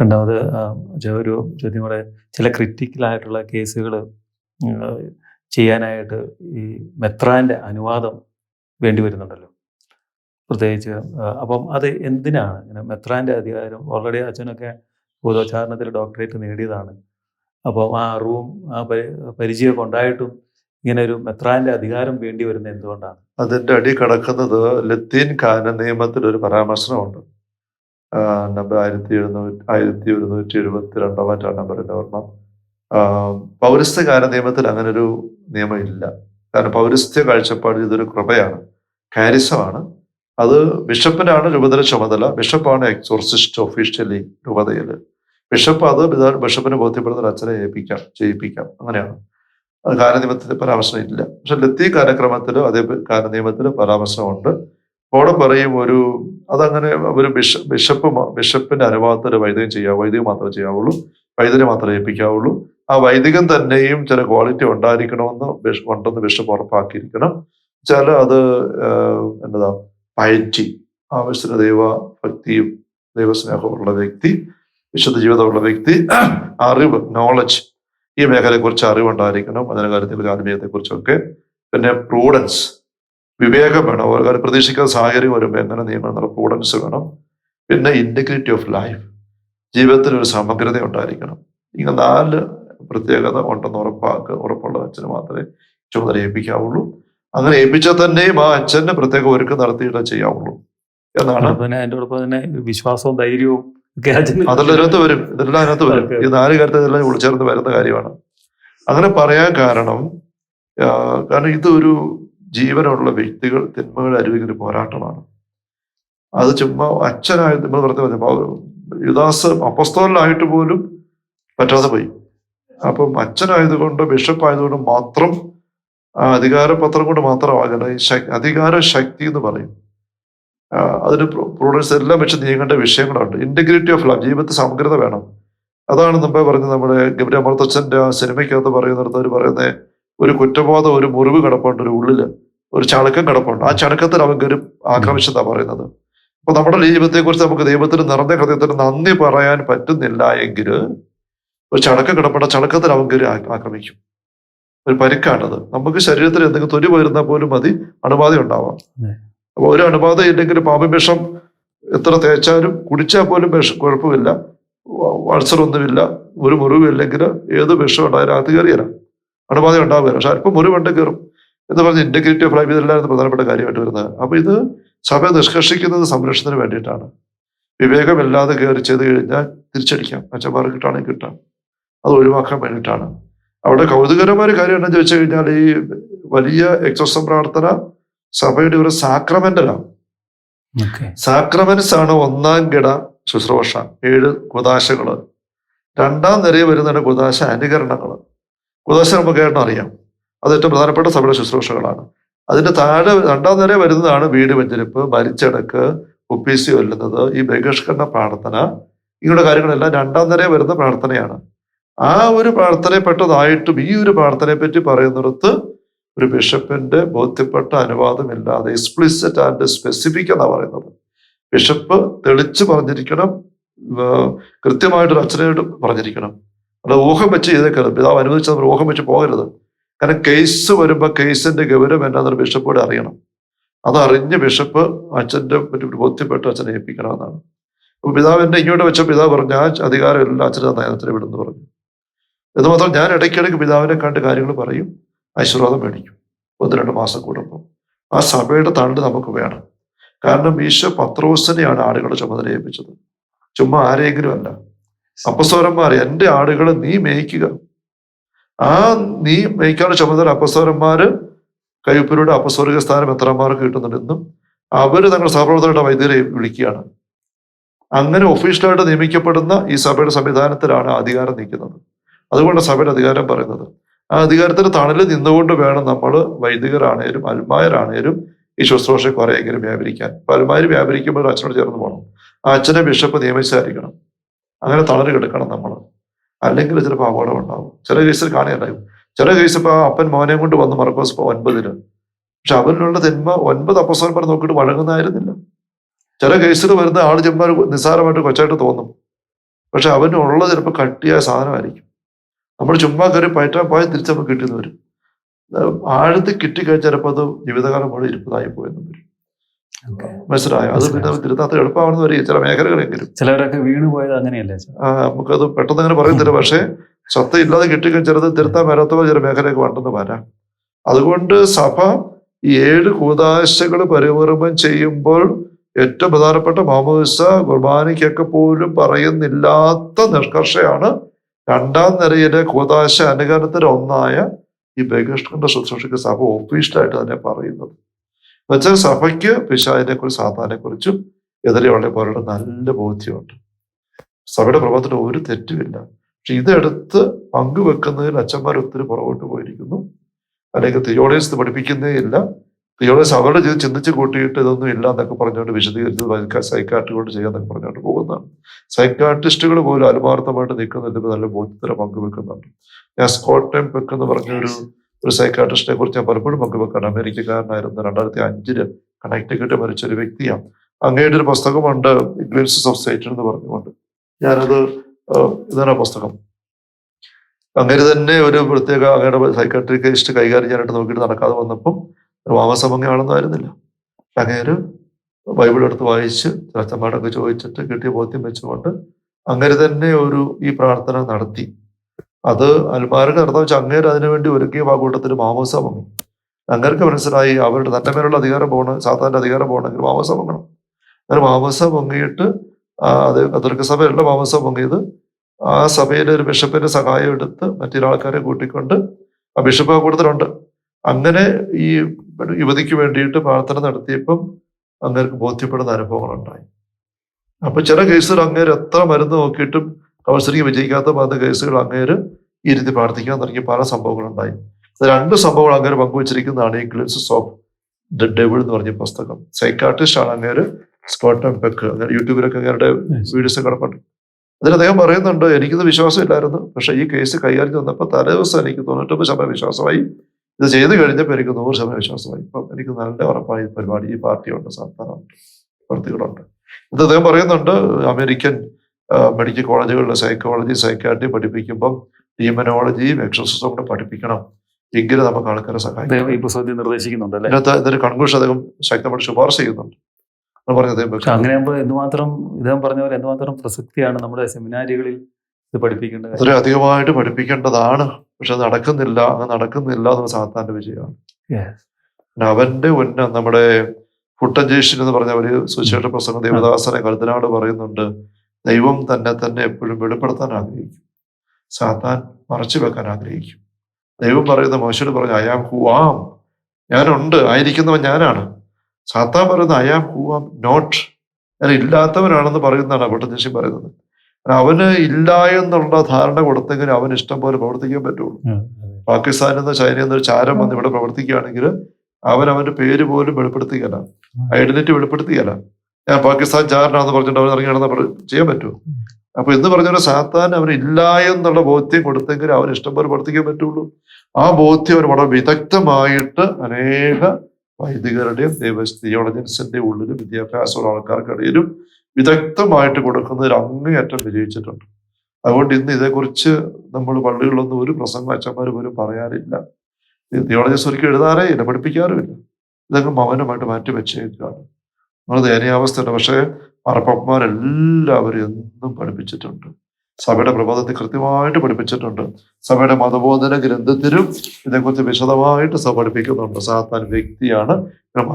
രണ്ടാമത് ഒരു ചോദ്യം കൂടെ ചില ക്രിറ്റിക്കലായിട്ടുള്ള കേസുകൾ ചെയ്യാനായിട്ട് ഈ മെത്രാന്റെ അനുവാദം വേണ്ടി വരുന്നുണ്ടല്ലോ. പ്രത്യേകിച്ച് അപ്പം അത് എന്തിനാണ്? ഇങ്ങനെ മെത്രാന്റെ അധികാരം ഓൾറെഡി അച്ഛനൊക്കെ ബോധോച്ചാരണത്തിൽ ഡോക്ടറേറ്റ് നേടിയതാണ്. അപ്പോൾ ആ അറിവും ആ പരി- പരിചയമൊക്കെ ഉണ്ടായിട്ടും ഇങ്ങനെ ഒരു മെത്രാന്റെ അധികാരം വേണ്ടി വരുന്നത് എന്തുകൊണ്ടാണ്? അതിന്റെ അടി കടക്കുന്നത് ലത്തീൻ കാന നിയമത്തിൽ ഒരു പരാമർശനമുണ്ട്. നമ്പർ ആയിരത്തി എഴുന്നൂറ്റി ആയിരത്തി ഒരുന്നൂറ്റി എഴുപത്തി രണ്ടോ മറ്റോ നമ്പറിന്റെ ഓർമ്മ. ആ, നിയമത്തിൽ അങ്ങനെ ഒരു നിയമം ഇല്ല കാരണം പൗരസ്ത്യ കാഴ്ചപ്പാട് ഇതൊരു കൃപയാണ്. കാരിസമാണ്. അത് ബിഷപ്പിനാണ് രൂപതല ചുമതല. ബിഷപ്പാണ് എക്സോർസിസ്റ്റ് ഒഫീഷ്യലി രൂപതയിൽ ബിഷപ്പ് അത് ബിഷപ്പിന് ബോധ്യപ്പെടുന്ന അച്ഛനെ ഏൽപ്പിക്കാം ചെയ്യിപ്പിക്കാം അങ്ങനെയാണ്. അത് കാലനിയമത്തിൽ പരാമർശം ഇല്ല. പക്ഷെ ലത്തി കാലക്രമത്തിലും അതേ കാലനിയമത്തിലും പരാമർശനമുണ്ട് അവിടെ പറയും ഒരു അതങ്ങനെ ഒരു ബിഷ ബിഷപ്പ് ബിഷപ്പിന്റെ അനുവാദത്തിൽ വൈദികം ചെയ്യാം വൈദികം മാത്രമേ ചെയ്യാവുള്ളൂ വൈദ്യനെ മാത്രമേ ഏൽപ്പിക്കാവുള്ളൂ. ആ വൈദികം തന്നെയും ചില ക്വാളിറ്റി ഉണ്ടായിരിക്കണമെന്ന് ഉണ്ടെന്ന് ബിഷപ്പ് ഉറപ്പാക്കിയിരിക്കണം. ചില അത് എന്താ പയറ്റി ആവശ്യത്തിന് ദൈവ ഭക്തിയും ദൈവസ്നേഹമുള്ള വ്യക്തി വിശുദ്ധ ജീവിതമുള്ള വ്യക്തി അറിവ് നോളജ് ഈ മേഖലയെക്കുറിച്ച് അറിവുണ്ടായിരിക്കണം അതിനെ കാര്യത്തെക്കുറിച്ച് ആത്മീയത്തെക്കുറിച്ചൊക്കെ. പിന്നെ പ്രൂഡൻസ് വിവേകം വേണം ഓരോ കാര്യം പ്രതീക്ഷിക്കുന്ന സാഹചര്യം വരുമ്പോൾ എങ്ങനെ നിയമം എന്നുള്ള പ്രൂഡൻസ് വേണം. പിന്നെ ഇന്റഗ്രിറ്റി ഓഫ് ലൈഫ് ജീവിതത്തിൽ ഒരു സമഗ്രത ഉണ്ടായിരിക്കണം. ഇങ്ങനെ നാല് പ്രത്യേകത ഉണ്ടെന്ന് ഉറപ്പാക്ക ഉറപ്പുള്ള അച്ഛന് മാത്രമേ ചുമതല ഏൽപ്പിക്കാവുള്ളൂ. അങ്ങനെ ഏൽപ്പിച്ചാൽ തന്നെയും ആ അച്ഛന് പ്രത്യേക ഒരുക്കം നടത്തിയിട്ടേ ചെയ്യാവുള്ളൂ എന്നാണ് തന്നെ അതിന്റെ ഒപ്പം തന്നെ വിശ്വാസവും ധൈര്യവും അതെല്ലാം അതിനകത്ത് വരും. ഇതെല്ലാം അതിനകത്ത് വരും. ഈ നാല് കാര്യത്തിൽ ഇതെല്ലാം ഉൾച്ചേർന്ന് വരുന്ന കാര്യമാണ്. അങ്ങനെ പറയാൻ കാരണം കാരണം ഇതൊരു ജീവനുള്ള വ്യക്തികൾ തിന്മകൾ അരുവിൽ ഒരു പോരാട്ടമാണ്. അത് ചുമ്മാ അച്ഛനായി നമ്മൾ പറഞ്ഞ യുദാസ് അപ്പസ്തോലായിട്ട് പോലും പറ്റാതെ പോയി. അപ്പം അച്ഛനായതുകൊണ്ട് ബിഷപ്പായതുകൊണ്ട് മാത്രം അധികാരപത്രം കൊണ്ട് മാത്രമാകണം ഈ അധികാര ശക്തി എന്ന് പറയും. അതിന് പ്രൂഡൻസ് എല്ലാം വെച്ച് നീങ്ങേണ്ട വിഷയങ്ങളുണ്ട് ഇന്റഗ്രിറ്റി ഓഫ് ലൈഫ് ജീവിതത്തിൽ സമഗ്രത വേണം. അതാണ് നമ്മൾ പറഞ്ഞത് നമ്മുടെ ഗബ്രി അമർത്തച്ഛന്റെ ആ സിനിമയ്ക്കകത്ത് പറയുന്നിടത്ത് അവർ പറയുന്നത് ഒരു കുറ്റബോധം ഒരു മുറിവ് കിടപ്പുണ്ട് ഒരു ഉള്ളിൽ. ഒരു ചണക്കം കിടപ്പുണ്ട്. ആ ചണക്കത്തിൽ അവൻ ഗരും ആക്രമിച്ചതാ പറയുന്നത്. അപ്പൊ നമ്മുടെ ജീവിതത്തെക്കുറിച്ച് നമുക്ക് ദൈവത്തിന് നിറഞ്ഞ ഹൃദയത്തിന് നന്ദി പറയാൻ പറ്റുന്നില്ല എങ്കിൽ ഒരു കിടപ്പുണ്ട്. ആ ചണക്കത്തിൽ അവൻ കയറി ആക്രമിക്കും. ഒരു പരിക്കാണത്. നമുക്ക് ശരീരത്തിൽ എന്തെങ്കിലും തൊലി വരുന്നാൽ പോലും മതി. അണുബാധ ഉണ്ടാവാം. അപ്പോൾ അപ്പൊ ഒരു അണുബാധ ഇല്ലെങ്കിൽ പാപവിഷം വിഷം എത്ര തേച്ചാലും കുടിച്ചാൽ പോലും വിഷം കുഴപ്പമില്ല. അൾസറൊന്നുമില്ല ഒരു മുറിവില്ലെങ്കിൽ ഏത് വിഷം ഉണ്ടായാലും അത് കയറിയല്ല അണുബാധ ഉണ്ടാവില്ല പക്ഷെ അല്പം മുറിവുണ്ട് കയറും. എന്ന് പറഞ്ഞ് ഇന്റഗ്രിറ്റി ഓഫ് ലൈഫ് ഇതെല്ലാം പ്രധാനപ്പെട്ട കാര്യമായിട്ട് വരുന്നത്. അപ്പോൾ ഇത് സഭ നിഷ്കർഷിക്കുന്നത് സംരക്ഷണത്തിന് വേണ്ടിയിട്ടാണ്. വിവേകമില്ലാതെ കയറി ചെയ്ത് കഴിഞ്ഞാൽ തിരിച്ചടിക്കാം. അച്ഛന്മാർക്ക് കിട്ടുകയാണെങ്കിൽ കിട്ടാം. അത് ഒഴിവാക്കാൻ വേണ്ടിയിട്ടാണ്. അവിടെ കൗതുകരമായ കാര്യം എന്താണെന്ന് ചോദിച്ചു കഴിഞ്ഞാൽ ഈ വലിയ എക്സോസം പ്രാർത്ഥന സഭയുടെ ഒരു സാക്രമെന്റലാണ് സാക്രമെന്റ്സ് ആണ് ഒന്നാം കിട ശുശ്രൂഷ. ഏഴ് കുദാശകൾ രണ്ടാം നിരയിൽ വരുന്നതാണ് കുദാശ അനുകരണങ്ങൾ കുദാശ നമുക്ക് കേട്ടോ അറിയാം അത് ഏറ്റവും പ്രധാനപ്പെട്ട സഭയുടെ ശുശ്രൂഷകളാണ്. അതിന്റെ താഴെ രണ്ടാം നിര വരുന്നതാണ് വീട് വെഞ്ചരിപ്പ് മരിച്ചടക്ക് ഒപ്പീസി കൊല്ലുന്നത് ഈ ബഹിഷ്കരണ പ്രാർത്ഥന ഇങ്ങനെയുള്ള കാര്യങ്ങളെല്ലാം രണ്ടാം നിര വരുന്ന പ്രാർത്ഥനയാണ്. ആ ഒരു പ്രാർത്ഥനപ്പെട്ടതായിട്ടും ഈ ഒരു പ്രാർത്ഥനയെ പറ്റി പറയുന്നിടത്ത് ഒരു ബിഷപ്പിന്റെ ബോധ്യപ്പെട്ട അനുവാദമില്ലാതെ എക്സ്പ്ലിസിറ്റ് ആൻഡ് സ്പെസിഫിക് എന്നാ പറയുന്നത്. ബിഷപ്പ് തെളിച്ച് പറഞ്ഞിരിക്കണം കൃത്യമായിട്ടൊരു അച്ഛനായിട്ട് പറഞ്ഞിരിക്കണം. അല്ല ഊഹം വെച്ച് ചെയ്തേക്കരുത്. പിതാവ് അനുവദിച്ചത് ഊഹം വെച്ച് പോകരുത്. കാരണം കേസ് വരുമ്പോൾ കേസിന്റെ ഗൗരവം എന്താണെന്ന് ബിഷപ്പോടെ അറിയണം. അതറിഞ്ഞ് ബിഷപ്പ് അച്ഛന്റെ പറ്റി ബോധ്യപ്പെട്ട് അച്ഛനെ ഏൽപ്പിക്കണമെന്നാണ്. അപ്പൊ പിതാവ് എന്നെ ഇങ്ങോട്ട് വെച്ച പിതാവ് പറഞ്ഞു ആ അധികാരം എല്ലാം അച്ഛനെ നയനത്തിന് വിടുന്നു പറഞ്ഞു. എന്ന് മാത്രം ഞാൻ ഇടയ്ക്കിടയ്ക്ക് പിതാവിനെ കണ്ട് കാര്യങ്ങൾ പറയും ആശീർവാദം മേടിക്കും. ഒന്ന് രണ്ട് മാസം കൂടുമ്പോൾ ആ സഭയുടെ തണ്ട് നമുക്ക് വേണം. കാരണം ഈശോ പത്രോസിനെയാണ് ആടുകളുടെ ചുമതല ഏൽപ്പിച്ചത്. ചുമ്മാ ആരെങ്കിലും അല്ല. അപ്പസ്വരന്മാർ എന്റെ ആടുകളെ നീ മേയ്ക്കുക. ആ നീ മേയ്ക്കാനുള്ള ചുമതല അപ്പസ്വരന്മാര് കയ്യൂപ്പരുടെ അപ്പസ്വരിക സ്ഥാനം എത്രമാർക്ക് കിട്ടുന്നുണ്ടെന്നും അവർ തങ്ങളുടെ സഹപ്രവർത്തകരുടെ വൈദ്യരെ വിളിക്കുകയാണ്. അങ്ങനെ ഒഫീഷ്യലായിട്ട് നിയമിക്കപ്പെടുന്ന ഈ സഭയുടെ സംവിധാനത്തിലാണ് അധികാരം നിൽക്കുന്നത്. അതുകൊണ്ട് സഭയുടെ അധികാരം പറയുന്നത്. ആ അധികാരത്തിന് തണലിൽ നിന്നുകൊണ്ട് വേണം നമ്മൾ വൈദികരാണേലും അൽമായരാണേലും ഈ ശുശ്രൂഷ കുറേയെങ്കിലും വ്യാപരിക്കാൻ. അപ്പൊ അൽമാര് വ്യാപരിക്കുമ്പോൾ അച്ഛനോട് ചേർന്ന് പോകണം. ആ അച്ഛനെ ബിഷപ്പ് നിയമിച്ചായിരിക്കണം. അങ്ങനെ തണൽ കിടക്കണം നമ്മൾ. അല്ലെങ്കിൽ ചിലപ്പോൾ അപകടം ഉണ്ടാവും. ചില കേസിൽ കാണുകയുണ്ടാവും ചില കേസ് ഇപ്പൊ അപ്പൻ മോനെ കൊണ്ട് വന്ന് മറക്കോസ് ഇപ്പൊ ഒൻപതിന്. പക്ഷെ അവനുള്ള തിന്മ ഒൻപത് അപ്പസോന്മാർ നോക്കിയിട്ട് വഴങ്ങുന്നതായിരുന്നില്ല. ചില കേസിൽ വരുന്ന ആൾ ചെമ്മാർ നിസ്സാരമായിട്ട് കൊച്ചായിട്ട് തോന്നും. പക്ഷെ അവനുള്ള ചിലപ്പോൾ കട്ടിയായ സാധനമായിരിക്കും. നമ്മൾ ചുമ്മാ കയറി പയറ്റാൻ പോയാൽ തിരിച്ച് നമുക്ക് കിട്ടിയെന്ന് വരും ആഴത്തിൽ കിട്ടിക്കഴിഞ്ഞാൽ ചിലപ്പോൾ അത് ജീവിതകാലം മുഴുവൻ ഇരുപ്പതായി പോയെന്ന് വരും. മനസ്സിലായോ? അത് പിന്നെ തിരുത്താത്ത എളുപ്പമാണെന്ന് വരിക. ചില മേഖലകളെങ്കിലും ചിലവരൊക്കെ വീണ് പോയത് അങ്ങനെയല്ലേ ആ, നമുക്കത് പെട്ടെന്ന് അങ്ങനെ പറയത്തില്ല പക്ഷേ സത്ത ഇല്ലാതെ കിട്ടിക്കഴിഞ്ഞാൽ ചിലത് തിരുത്താൻ വരാത്തവ ചില മേഖലയൊക്കെ വേണ്ടെന്ന് വരാം. അതുകൊണ്ട് സഭ ഈ ഏഴ് കൂതാശകൾ പരിവർമ്മം ചെയ്യുമ്പോൾ ഏറ്റവും പ്രധാനപ്പെട്ട മാമോദിസ കുർബാനയ്ക്കൊക്കെ പോലും പറയുന്നില്ലാത്ത നിഷ്കർഷയാണ് രണ്ടാം നിരയിലെ കൂതാശ അനുകരണത്തിന് ഒന്നായ ഈ ബഹിഷ്കരണ ശുശ്രൂഷയ്ക്ക് സഭ ഒഫീഷ്യലായിട്ട് തന്നെ പറയുന്നത്. എന്നുവെച്ചാൽ സഭയ്ക്ക് പിശാദിനെ കുറിച്ച് സാധാനെ കുറിച്ചും എതിരെയുള്ള പോലുള്ള നല്ല ബോധ്യമുണ്ട്. സഭയുടെ പ്രഭാവത്തിൽ ഒരു തെറ്റുമില്ല. പക്ഷെ ഇതെടുത്ത് പങ്കുവെക്കുന്നതിൽ അച്ഛന്മാർ ഒത്തിരി പുറകോട്ട് പോയിരിക്കുന്നു. അല്ലെങ്കിൽ തിയോളേഴ്സ് പഠിപ്പിക്കുന്നേ ഇല്ല. തിയോളേഴ്സ് അവരുടെ ജീവിതം ചിന്തിച്ച് കൂട്ടിയിട്ട് ഇതൊന്നും ഇല്ല എന്നൊക്കെ പറഞ്ഞുകൊണ്ട് വിശദീകരിച്ച് സൈക്കാട്രി കൊണ്ട് ചെയ്യാന്നൊക്കെ പറഞ്ഞുകൊണ്ട് പോകുന്നതാണ്. സൈക്കാട്രിസ്റ്റുകൾ പോലും ആത്മാർത്ഥമായിട്ട് നിൽക്കുന്നതിന് നല്ല ബോധ്യത്തിന് പങ്കുവെക്കുന്നുണ്ട്. ഞാൻ സ്കോട്ടം പെക്ക് എന്ന് പറഞ്ഞ ഒരു സൈക്കാട്രിസ്റ്റിനെ കുറിച്ച് ഞാൻ പലപ്പോഴും പങ്കുവെക്കാണ് അമേരിക്കക്കാരനായിരുന്നു രണ്ടായിരത്തി അഞ്ചിൽ കണക്റ്റിക്കറ്റ് മരിച്ച ഒരു വ്യക്തിയാണ്. അങ്ങയുടെ ഒരു പുസ്തകമുണ്ട് ഗ്ലിംസസ് ഓഫ് സൈറ്റൻ എന്ന് പറഞ്ഞുകൊണ്ട്. ഞാനത് ഇതാണ് ആ പുസ്തകം. അങ്ങനെ തന്നെ ഒരു പ്രത്യേക അങ്ങയുടെ സൈക്കാട്രിക്കിസ്റ്റ് കൈകാര്യം ചെയ്യാനായിട്ട് നോക്കിയിട്ട് നടക്കാതെ വന്നപ്പം ഒരു വാമസമങ്ങയാണെന്നായിരുന്നില്ല അങ്ങേര് ബൈബിൾ എടുത്ത് വായിച്ച് ചർച്ചമാരൊക്കെ ചോദിച്ചിട്ട് കിട്ടിയ ബോധ്യം വെച്ചുകൊണ്ട് അങ്ങനെ തന്നെ ഒരു ഈ പ്രാർത്ഥന നടത്തി. അത് അൽമാർക്ക് നടത്താൻ വെച്ചാൽ അങ്ങേര് അതിനുവേണ്ടി ഒരുക്കിയ ആ കൂട്ടത്തിൽ മാമോസ വന്നു അങ്ങേർക്ക് മനസ്സിലായി അവരുടെ തന്റെ മേലുള്ള അധികാരം പോകണം സാധാരണ അധികാരം പോകണമെങ്കിൽ മാമോസ പൊങ്ങണം അങ്ങനെ മാമോസ പൊങ്ങിയിട്ട് അത് കത്തോലിക്ക സഭയല്ല മാമോസ പൊങ്ങിയത് ആ സഭയിലെ ഒരു ബിഷപ്പിന്റെ സഹായം എടുത്ത് മറ്റൊരാൾക്കാരെ കൂട്ടിക്കൊണ്ട് ആ ബിഷപ്പ് ആ കൂട്ടത്തിലുണ്ട് അങ്ങനെ ഈ യുവതിക്ക് വേണ്ടിയിട്ട് പ്രാർത്ഥന നടത്തിയപ്പം അങ്ങേർക്ക് ബോധ്യപ്പെടുന്ന അനുഭവങ്ങളുണ്ടായി. അപ്പൊ ചില കേസുകൾ അങ്ങേര് എത്ര മരുന്ന് നോക്കിയിട്ടും കൗൺസിലിംഗ് വിജയിക്കാത്ത പല കേസുകൾ അങ്ങേര് ഇരുത്തി പ്രാർത്ഥിക്കാൻ തുടങ്ങിയ പല സംഭവങ്ങളുണ്ടായി. രണ്ട് സംഭവങ്ങൾ അങ്ങേര് പങ്കുവച്ചിരിക്കുന്നതാണ് ഈ ഗ്ലിംസസ് ഓഫ് ദ ഡെവിൾ എന്ന് പറഞ്ഞ പുസ്തകം. സൈക്കാട്രിസ്റ്റ് ആണ് അങ്ങേര് സ്കോട്ടം പെക്ക്. അങ്ങനെ യൂട്യൂബിലൊക്കെ അങ്ങേരുടെ വീഡിയോസ് കിടപ്പുണ്ട് അതിൽ അദ്ദേഹം പറയുന്നുണ്ട് എനിക്കിത് വിശ്വാസമില്ലായിരുന്നു പക്ഷെ ഈ കേസ് കൈകാര്യം വന്നപ്പോൾ തലേ ദിവസം എനിക്ക് തൊണ്ണൂറ്റൊമ്പത് ശതമാനം വിശ്വാസമായി. ഇത് ചെയ്തു കഴിഞ്ഞപ്പോൾ എനിക്ക് നൂറ് ശതമാനം വിശ്വാസമായി. ഇപ്പം എനിക്ക് നല്ല ഉറപ്പായി പരിപാടി ഈ പാർട്ടിയുണ്ട് സർക്കാരുണ്ട് പ്രവർത്തികളുണ്ട്. ഇത് അദ്ദേഹം പറയുന്നുണ്ട് അമേരിക്കൻ മെഡിക്കൽ കോളേജുകളിലെ സൈക്കോളജി സൈക്കാട്രി പഠിപ്പിക്കുമ്പം ഡീമനോളജിയും എക്സസൈസും കൂടെ പഠിപ്പിക്കണം. എങ്കിലും നമുക്ക് ആൾക്കാരെ സഹായിക്കും അദ്ദേഹം ഈ പുസ്തകത്തിൽ നിർദ്ദേശിക്കുന്നുണ്ട് ഇതൊരു ഇതിനകത്ത് കൺക്ലൂഷൻ അദ്ദേഹം ശക്തമായിട്ട് ശുപാർശ ചെയ്യുന്നുണ്ട്. അങ്ങനെയാകുമ്പോൾ എന്തുമാത്രം ഇദ്ദേഹം പറഞ്ഞ പോലെ എന്തുമാത്രം പ്രസക്തിയാണ് നമ്മുടെ സെമിനാരികളിൽ ഇത് പഠിപ്പിക്കേണ്ടത്. അത്രയും അധികമായിട്ട് പഠിപ്പിക്കേണ്ടതാണ്. പക്ഷെ അത് നടക്കുന്നില്ല. അത് നടക്കുന്നില്ല എന്ന് സാത്താന്റെ വിജയമാണ്. പിന്നെ അവന്റെ ഉന്നം നമ്മുടെ പുട്ടജേഷൻ എന്ന് പറഞ്ഞ ഒരു സുശേഷ പ്രസംഗം ദേവദാസനെ കരുതനാട് പറയുന്നുണ്ട്. ദൈവം തന്നെ തന്നെ എപ്പോഴും വെളിപ്പെടുത്താൻ ആഗ്രഹിക്കും. സാത്താൻ മറച്ചു വെക്കാൻ ആഗ്രഹിക്കും. ദൈവം പറയുന്ന മോശയോട് പറഞ്ഞു അയാം ഹു ആം ഞാനുണ്ട് ആയിരിക്കുന്നവൻ ഞാനാണ്. സാത്താൻ പറയുന്ന അയാം ഹു ആം നോട്ട് ഞാൻ ഇല്ലാത്തവനാണെന്ന് പറയുന്നതാണ് പുട്ടജേഷൻ പറയുന്നത്. അവന് ഇല്ല എന്നുള്ള ധാരണ കൊടുത്തെങ്കിൽ അവന് ഇഷ്ടം പോലെ പ്രവർത്തിക്കാൻ പറ്റുള്ളൂ. പാകിസ്ഥാനിൽ നിന്ന് ചൈനയിൽ നിന്ന് ഒരു ചാരം വന്ന് ഇവിടെ പ്രവർത്തിക്കുകയാണെങ്കിൽ അവൻ അവന്റെ പേര് പോലും വെളിപ്പെടുത്തുകയല്ല. ഐഡന്റിറ്റി വെളിപ്പെടുത്തുകയല്ല. ഞാൻ പാകിസ്ഥാൻ ചാരനാന്ന് പറഞ്ഞിട്ട് അവൻ ഇറങ്ങി നടന്ന ചെയ്യാൻ പറ്റുമോ അപ്പൊ എന്ന് പറഞ്ഞൊരു സാത്താൻ അവരില്ല എന്നുള്ള ബോധ്യം കൊടുത്തെങ്കിൽ അവർ ഇഷ്ടം പോലെ പ്രവർത്തിക്കാൻ പറ്റുള്ളൂ ആ ബോധ്യം അവർ വളരെ വിദഗ്ധമായിട്ട് അനേക വൈദികരുടെയും ദൈവ തിയോളജൻസിന്റെ ഉള്ളിലും വിദ്യാഭ്യാസമുള്ള ആൾക്കാർക്കിടയിലും വിദഗ്ധമായിട്ട് കൊടുക്കുന്നതിൽ അങ്ങേയറ്റം വിജയിച്ചിട്ടുണ്ട് അതുകൊണ്ട് ഇന്ന് ഇതേക്കുറിച്ച് നമ്മൾ പള്ളികളിലൊന്നും ഒരു പ്രസംഗം അച്ഛന്മാർ പോലും പറയാറില്ല തിയോളജിസ് ഒരിക്കലും എഴുതാറേ ഇല്ല പഠിപ്പിക്കാറുമില്ല ഇതൊക്കെ മൗനമായിട്ട് മാറ്റി വെച്ചേക്കാണ് നമ്മൾ ദയനീയാവസ്ഥയുണ്ട് പക്ഷേ മറപ്പന്മാരെല്ലാവരും എന്നും പഠിപ്പിച്ചിട്ടുണ്ട്. സഭയുടെ പ്രബോധത്തിൽ കൃത്യമായിട്ട് പഠിപ്പിച്ചിട്ടുണ്ട്. സഭയുടെ മതബോധന ഗ്രന്ഥത്തിലും ഇതേക്കുറിച്ച് വിശദമായിട്ട് സഭ പഠിപ്പിക്കുന്നുണ്ട്. സാത്താൻ വ്യക്തിയാണ്.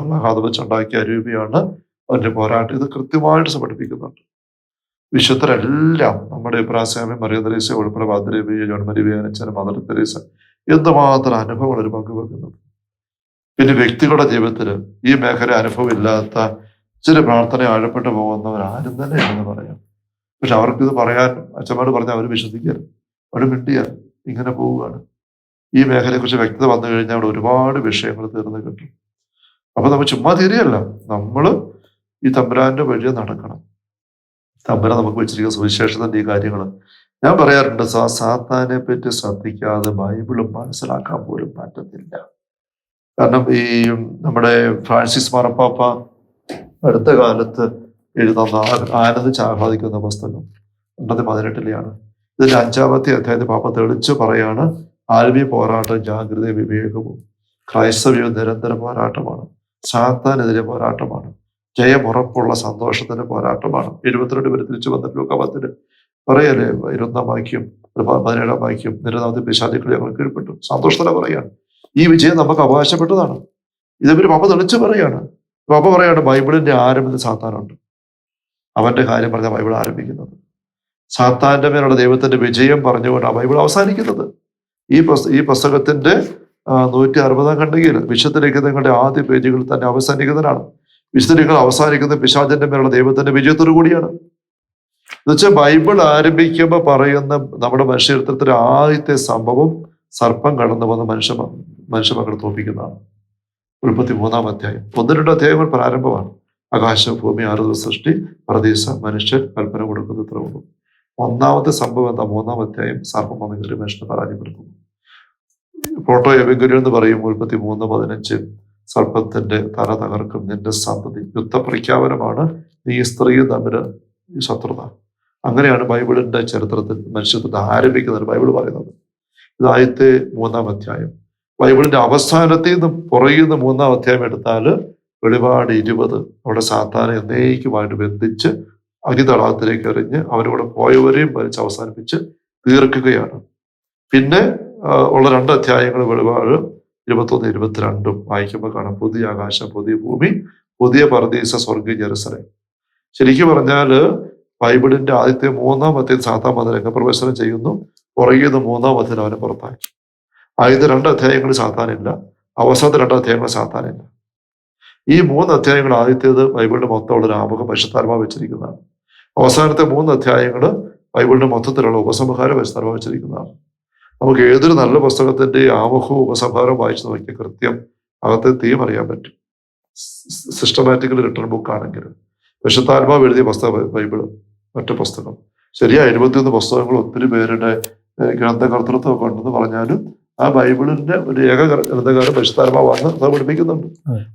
മഹാദ വെച്ചുണ്ടാക്കിയ അരൂപിയാണ്. അവന്റെ പോരാട്ടം ഇത് കൃത്യമായിട്ട് പഠിപ്പിക്കുന്നുണ്ട്. വിശുദ്ധരെല്ലാം നമ്മുടെ ഇബ്രാസ്യാമി മറിയ തെരേസ ഉൾപ്പെടെ ഭദ്രബി ജോൺ മരിവിയാനച്ചൻ മദർ തെരേസ എന്തുമാത്രം അനുഭവങ്ങൾ ഒരു പങ്കുവെക്കുന്നത് പിന്നെ വ്യക്തികളുടെ ജീവിതത്തിൽ ഈ മേഖല അനുഭവം ഇല്ലാത്ത ചില പ്രാർത്ഥന ആഴപ്പെട്ടു പോകുന്നവർ ആരും തന്നെ എന്ന് പറയാം. പക്ഷെ അവർക്കിത് പറയാൻ അച്ഛന്മാർ പറഞ്ഞാൽ അവർ വിശ്വസിക്കരുത്. അവർ മിണ്ടിയാൽ ഇങ്ങനെ പോവുകയാണ്. ഈ മേഖലയെക്കുറിച്ച് വ്യക്തത വന്നു കഴിഞ്ഞാൽ അവിടെ ഒരുപാട് വിഷയങ്ങൾ തീർന്നു കിട്ടും. അപ്പൊ നമ്മൾ ചുമ്മാ തീരെയല്ല നമ്മൾ ഈ തമ്പുരാന്റെ വഴി നടക്കണം. തമ്പുരാൻ നമുക്ക് വെച്ചിരിക്കുന്ന സുവിശേഷത്തിന്റെ ഈ കാര്യങ്ങൾ ഞാൻ പറയാറുണ്ട് സാ സാത്താനെ പറ്റി ശ്രദ്ധിക്കാതെ ബൈബിളും മനസ്സിലാക്കാൻ പോലും പറ്റത്തില്ല. കാരണം ഈ നമ്മുടെ ഫ്രാൻസിസ് മാർപ്പാപ്പ അടുത്ത കാലത്ത് എഴുതുന്ന ആ- ആനന്ദിച്ച് ആഹ്ലാദിക്കുന്ന പുസ്തകം രണ്ടായിരത്തി പതിനെട്ടിലെയാണ്. ഇതിന്റെ അഞ്ചാമത്തെ അധ്യായത്തിൽ പാപ്പ തെളിച്ചു പറയാണ് ആത്മീയ പോരാട്ടം ജാഗ്രത വിവേകവും ക്രൈസ്തവ്യവും നിരന്തര പോരാട്ടമാണ്. സാത്താനെതിരെ പോരാട്ടമാണ്. ജയമുറപ്പുള്ള സന്തോഷത്തിന്റെ പോരാട്ടമാണ്. എഴുപത്തിരണ്ട് പേര് തിരിച്ചു വന്നിട്ട് കവത്തിന് പറയല്ലേ ഇരുപതാം വാക്യം പതിനേഴാം വാക്യം നിരനാമത്തെ പിശാചുക്കളെ ഞങ്ങൾ കീഴ്പ്പെട്ടു. സന്തോഷത്തോടെ പറയാണ്. ഈ വിജയം നമുക്ക് അവകാശപ്പെട്ടതാണ്. ഇതേപോലെ പാപ്പ തെളിച്ചു പറയാണ്. പാപ്പ പറയാണ് ബൈബിളിന്റെ ആരംഭത്തിൽ സാത്താനുണ്ട് അവന്റെ കാര്യം പറഞ്ഞ ബൈബിൾ ആരംഭിക്കുന്നത്. സാത്താന്റെ മേലുള്ള ദൈവത്തിന്റെ വിജയം പറഞ്ഞുകൊണ്ടാണ് ബൈബിൾ അവസാനിക്കുന്നത്. ഈ ഈ പുസ്തകത്തിന്റെ നൂറ്റി അറുപതാം ഖണ്ഡികയിൽ വിശുദ്ധ ലിഖിതങ്ങളുടെ ആദ്യ പേജുകളിൽ തന്നെ അവസാനിക്കുന്നതിനാണ് വിശുദ്ധ ലിഖിതം അവസാനിക്കുന്ന പിശാചന്റെ മേലുള്ള ദൈവത്തിന്റെ വിജയത്തോടു കൂടിയാണ്. എന്നുവെച്ചാൽ ബൈബിൾ ആരംഭിക്കുമ്പോൾ പറയുന്ന നമ്മുടെ മനുഷ്യചരിത്രത്തിലെ ആദ്യത്തെ സംഭവം സർപ്പം കടന്നു വന്ന മനുഷ്യ മനുഷ്യ മക്കളെ തോപ്പിക്കുന്നതാണ് ഉൽപ്പത്തി മൂന്നാം അധ്യായം. ഒന്ന് രണ്ട് അധ്യായങ്ങൾ പ്രാരംഭമാണ്. ആകാശം ഭൂമി ആറുത സൃഷ്ടി പ്രതീസ മനുഷ്യൻ കൽപ്പന കൊടുക്കുന്നത് ഇത്ര ഉള്ളൂ. ഒന്നാമത്തെ സംഭവം എന്താ? മൂന്നാം അധ്യായം സർപ്പം മനുഷ്യനെ പരാജയപ്പെടുത്തുന്നു. പ്രോട്ടോ എവെങ്കുരു എന്ന് പറയും ഉൽപ്പത്തി മൂന്ന് പതിനഞ്ച് സർപ്പത്തിന്റെ തല തകർക്കും. നിന്റെ സന്തതി യുദ്ധപ്രഖ്യാപനമാണ്. നീ സ്ത്രീയും തമ്മിൽ ശത്രുത. അങ്ങനെയാണ് ബൈബിളിന്റെ ചരിത്രത്തിൽ മനുഷ്യത്വത്തെ ആരംഭിക്കുന്നത് ബൈബിൾ പറയുന്നത്. ഇതാദ്യത്തെ മൂന്നാം അധ്യായം. ബൈബിളിന്റെ അവസാനത്തിൽ നിന്ന് പുറകിൽ നിന്ന് മൂന്നാം അധ്യായം എടുത്താൽ വെളിപാട് ഇരുപത്. അവിടെ സാത്താനെ എന്നേക്കുമായിട്ട് ബന്ധിച്ച് അഗ്നിതടാകത്തിലേക്ക് എറിഞ്ഞ് അവരോട് പോയവരെയും വലിച്ച് അവസാനിപ്പിച്ച് തീർക്കുകയാണ്. പിന്നെ ഉള്ള രണ്ട് അധ്യായങ്ങൾ വെളിപാട് ഇരുപത്തൊന്ന് ഇരുപത്തിരണ്ടും വായിക്കുമ്പോൾ കാണാം. പുതിയ ആകാശം പുതിയ ഭൂമി പുതിയ പർദീസ സ്വർഗീയ ജെറുസലേം. ശരിക്കും പറഞ്ഞാൽ ബൈബിളിന്റെ ആദ്യത്തെ മൂന്നാം അധ്യയം സാത്താം രംഗപ്രവേശനം ചെയ്യുന്നു. പുറകിൽ നിന്ന് മൂന്നാം അധ്യയം അവനെ പുറത്താക്കി. ആദ്യത്തെ രണ്ട് അധ്യായങ്ങൾ സാത്താനില്ല. അവസാനത്തെ രണ്ട് അധ്യായങ്ങൾ സാത്താനില്ല. ഈ മൂന്ന് അധ്യായങ്ങൾ ആദ്യത്തേത് ബൈബിളിന്റെ മൊത്തമുള്ള ആമുഖം പരിശുദ്ധാത്മാ വെച്ചിരിക്കുന്നതാണ്. അവസാനത്തെ മൂന്ന് അധ്യായങ്ങൾ ബൈബിളിന്റെ മൊത്തത്തിലുള്ള ഉപസംഹാരം പരിശുദ്ധാത്മാ വെച്ചിരിക്കുന്നതാണ്. നമുക്ക് ഏതൊരു നല്ല പുസ്തകത്തിന്റെ ആമുഖവും ഉപസംഹാരവും വായിച്ചു നോക്കിയാൽ കൃത്യം അകത്തെ തീം അറിയാൻ പറ്റും. സിസ്റ്റമാറ്റിക്കൽ റിട്ടേൺ ബുക്ക് ആണെങ്കിൽ. വിശുദ്ധാത്മാവ് എഴുതിയ പുസ്തകം ബൈബിൾ മറ്റു പുസ്തകം. ശരിയാ എഴുപത്തിയൊന്ന് പുസ്തകങ്ങൾ ഒത്തിരി പേരുടെ ഏഹ്, ഗ്രന്ഥകർത്തൃത്വം ഒക്കെ ഉണ്ടെന്ന് പറഞ്ഞാലും ആ ബൈബിളിന്റെ ഒരു ഏക ഗ്ര- ഗ്രന്ഥകാരൻ പരിശുദ്ധാത്മാവ് വന്ന് അത്. പഠിപ്പിക്കുന്നുണ്ട്.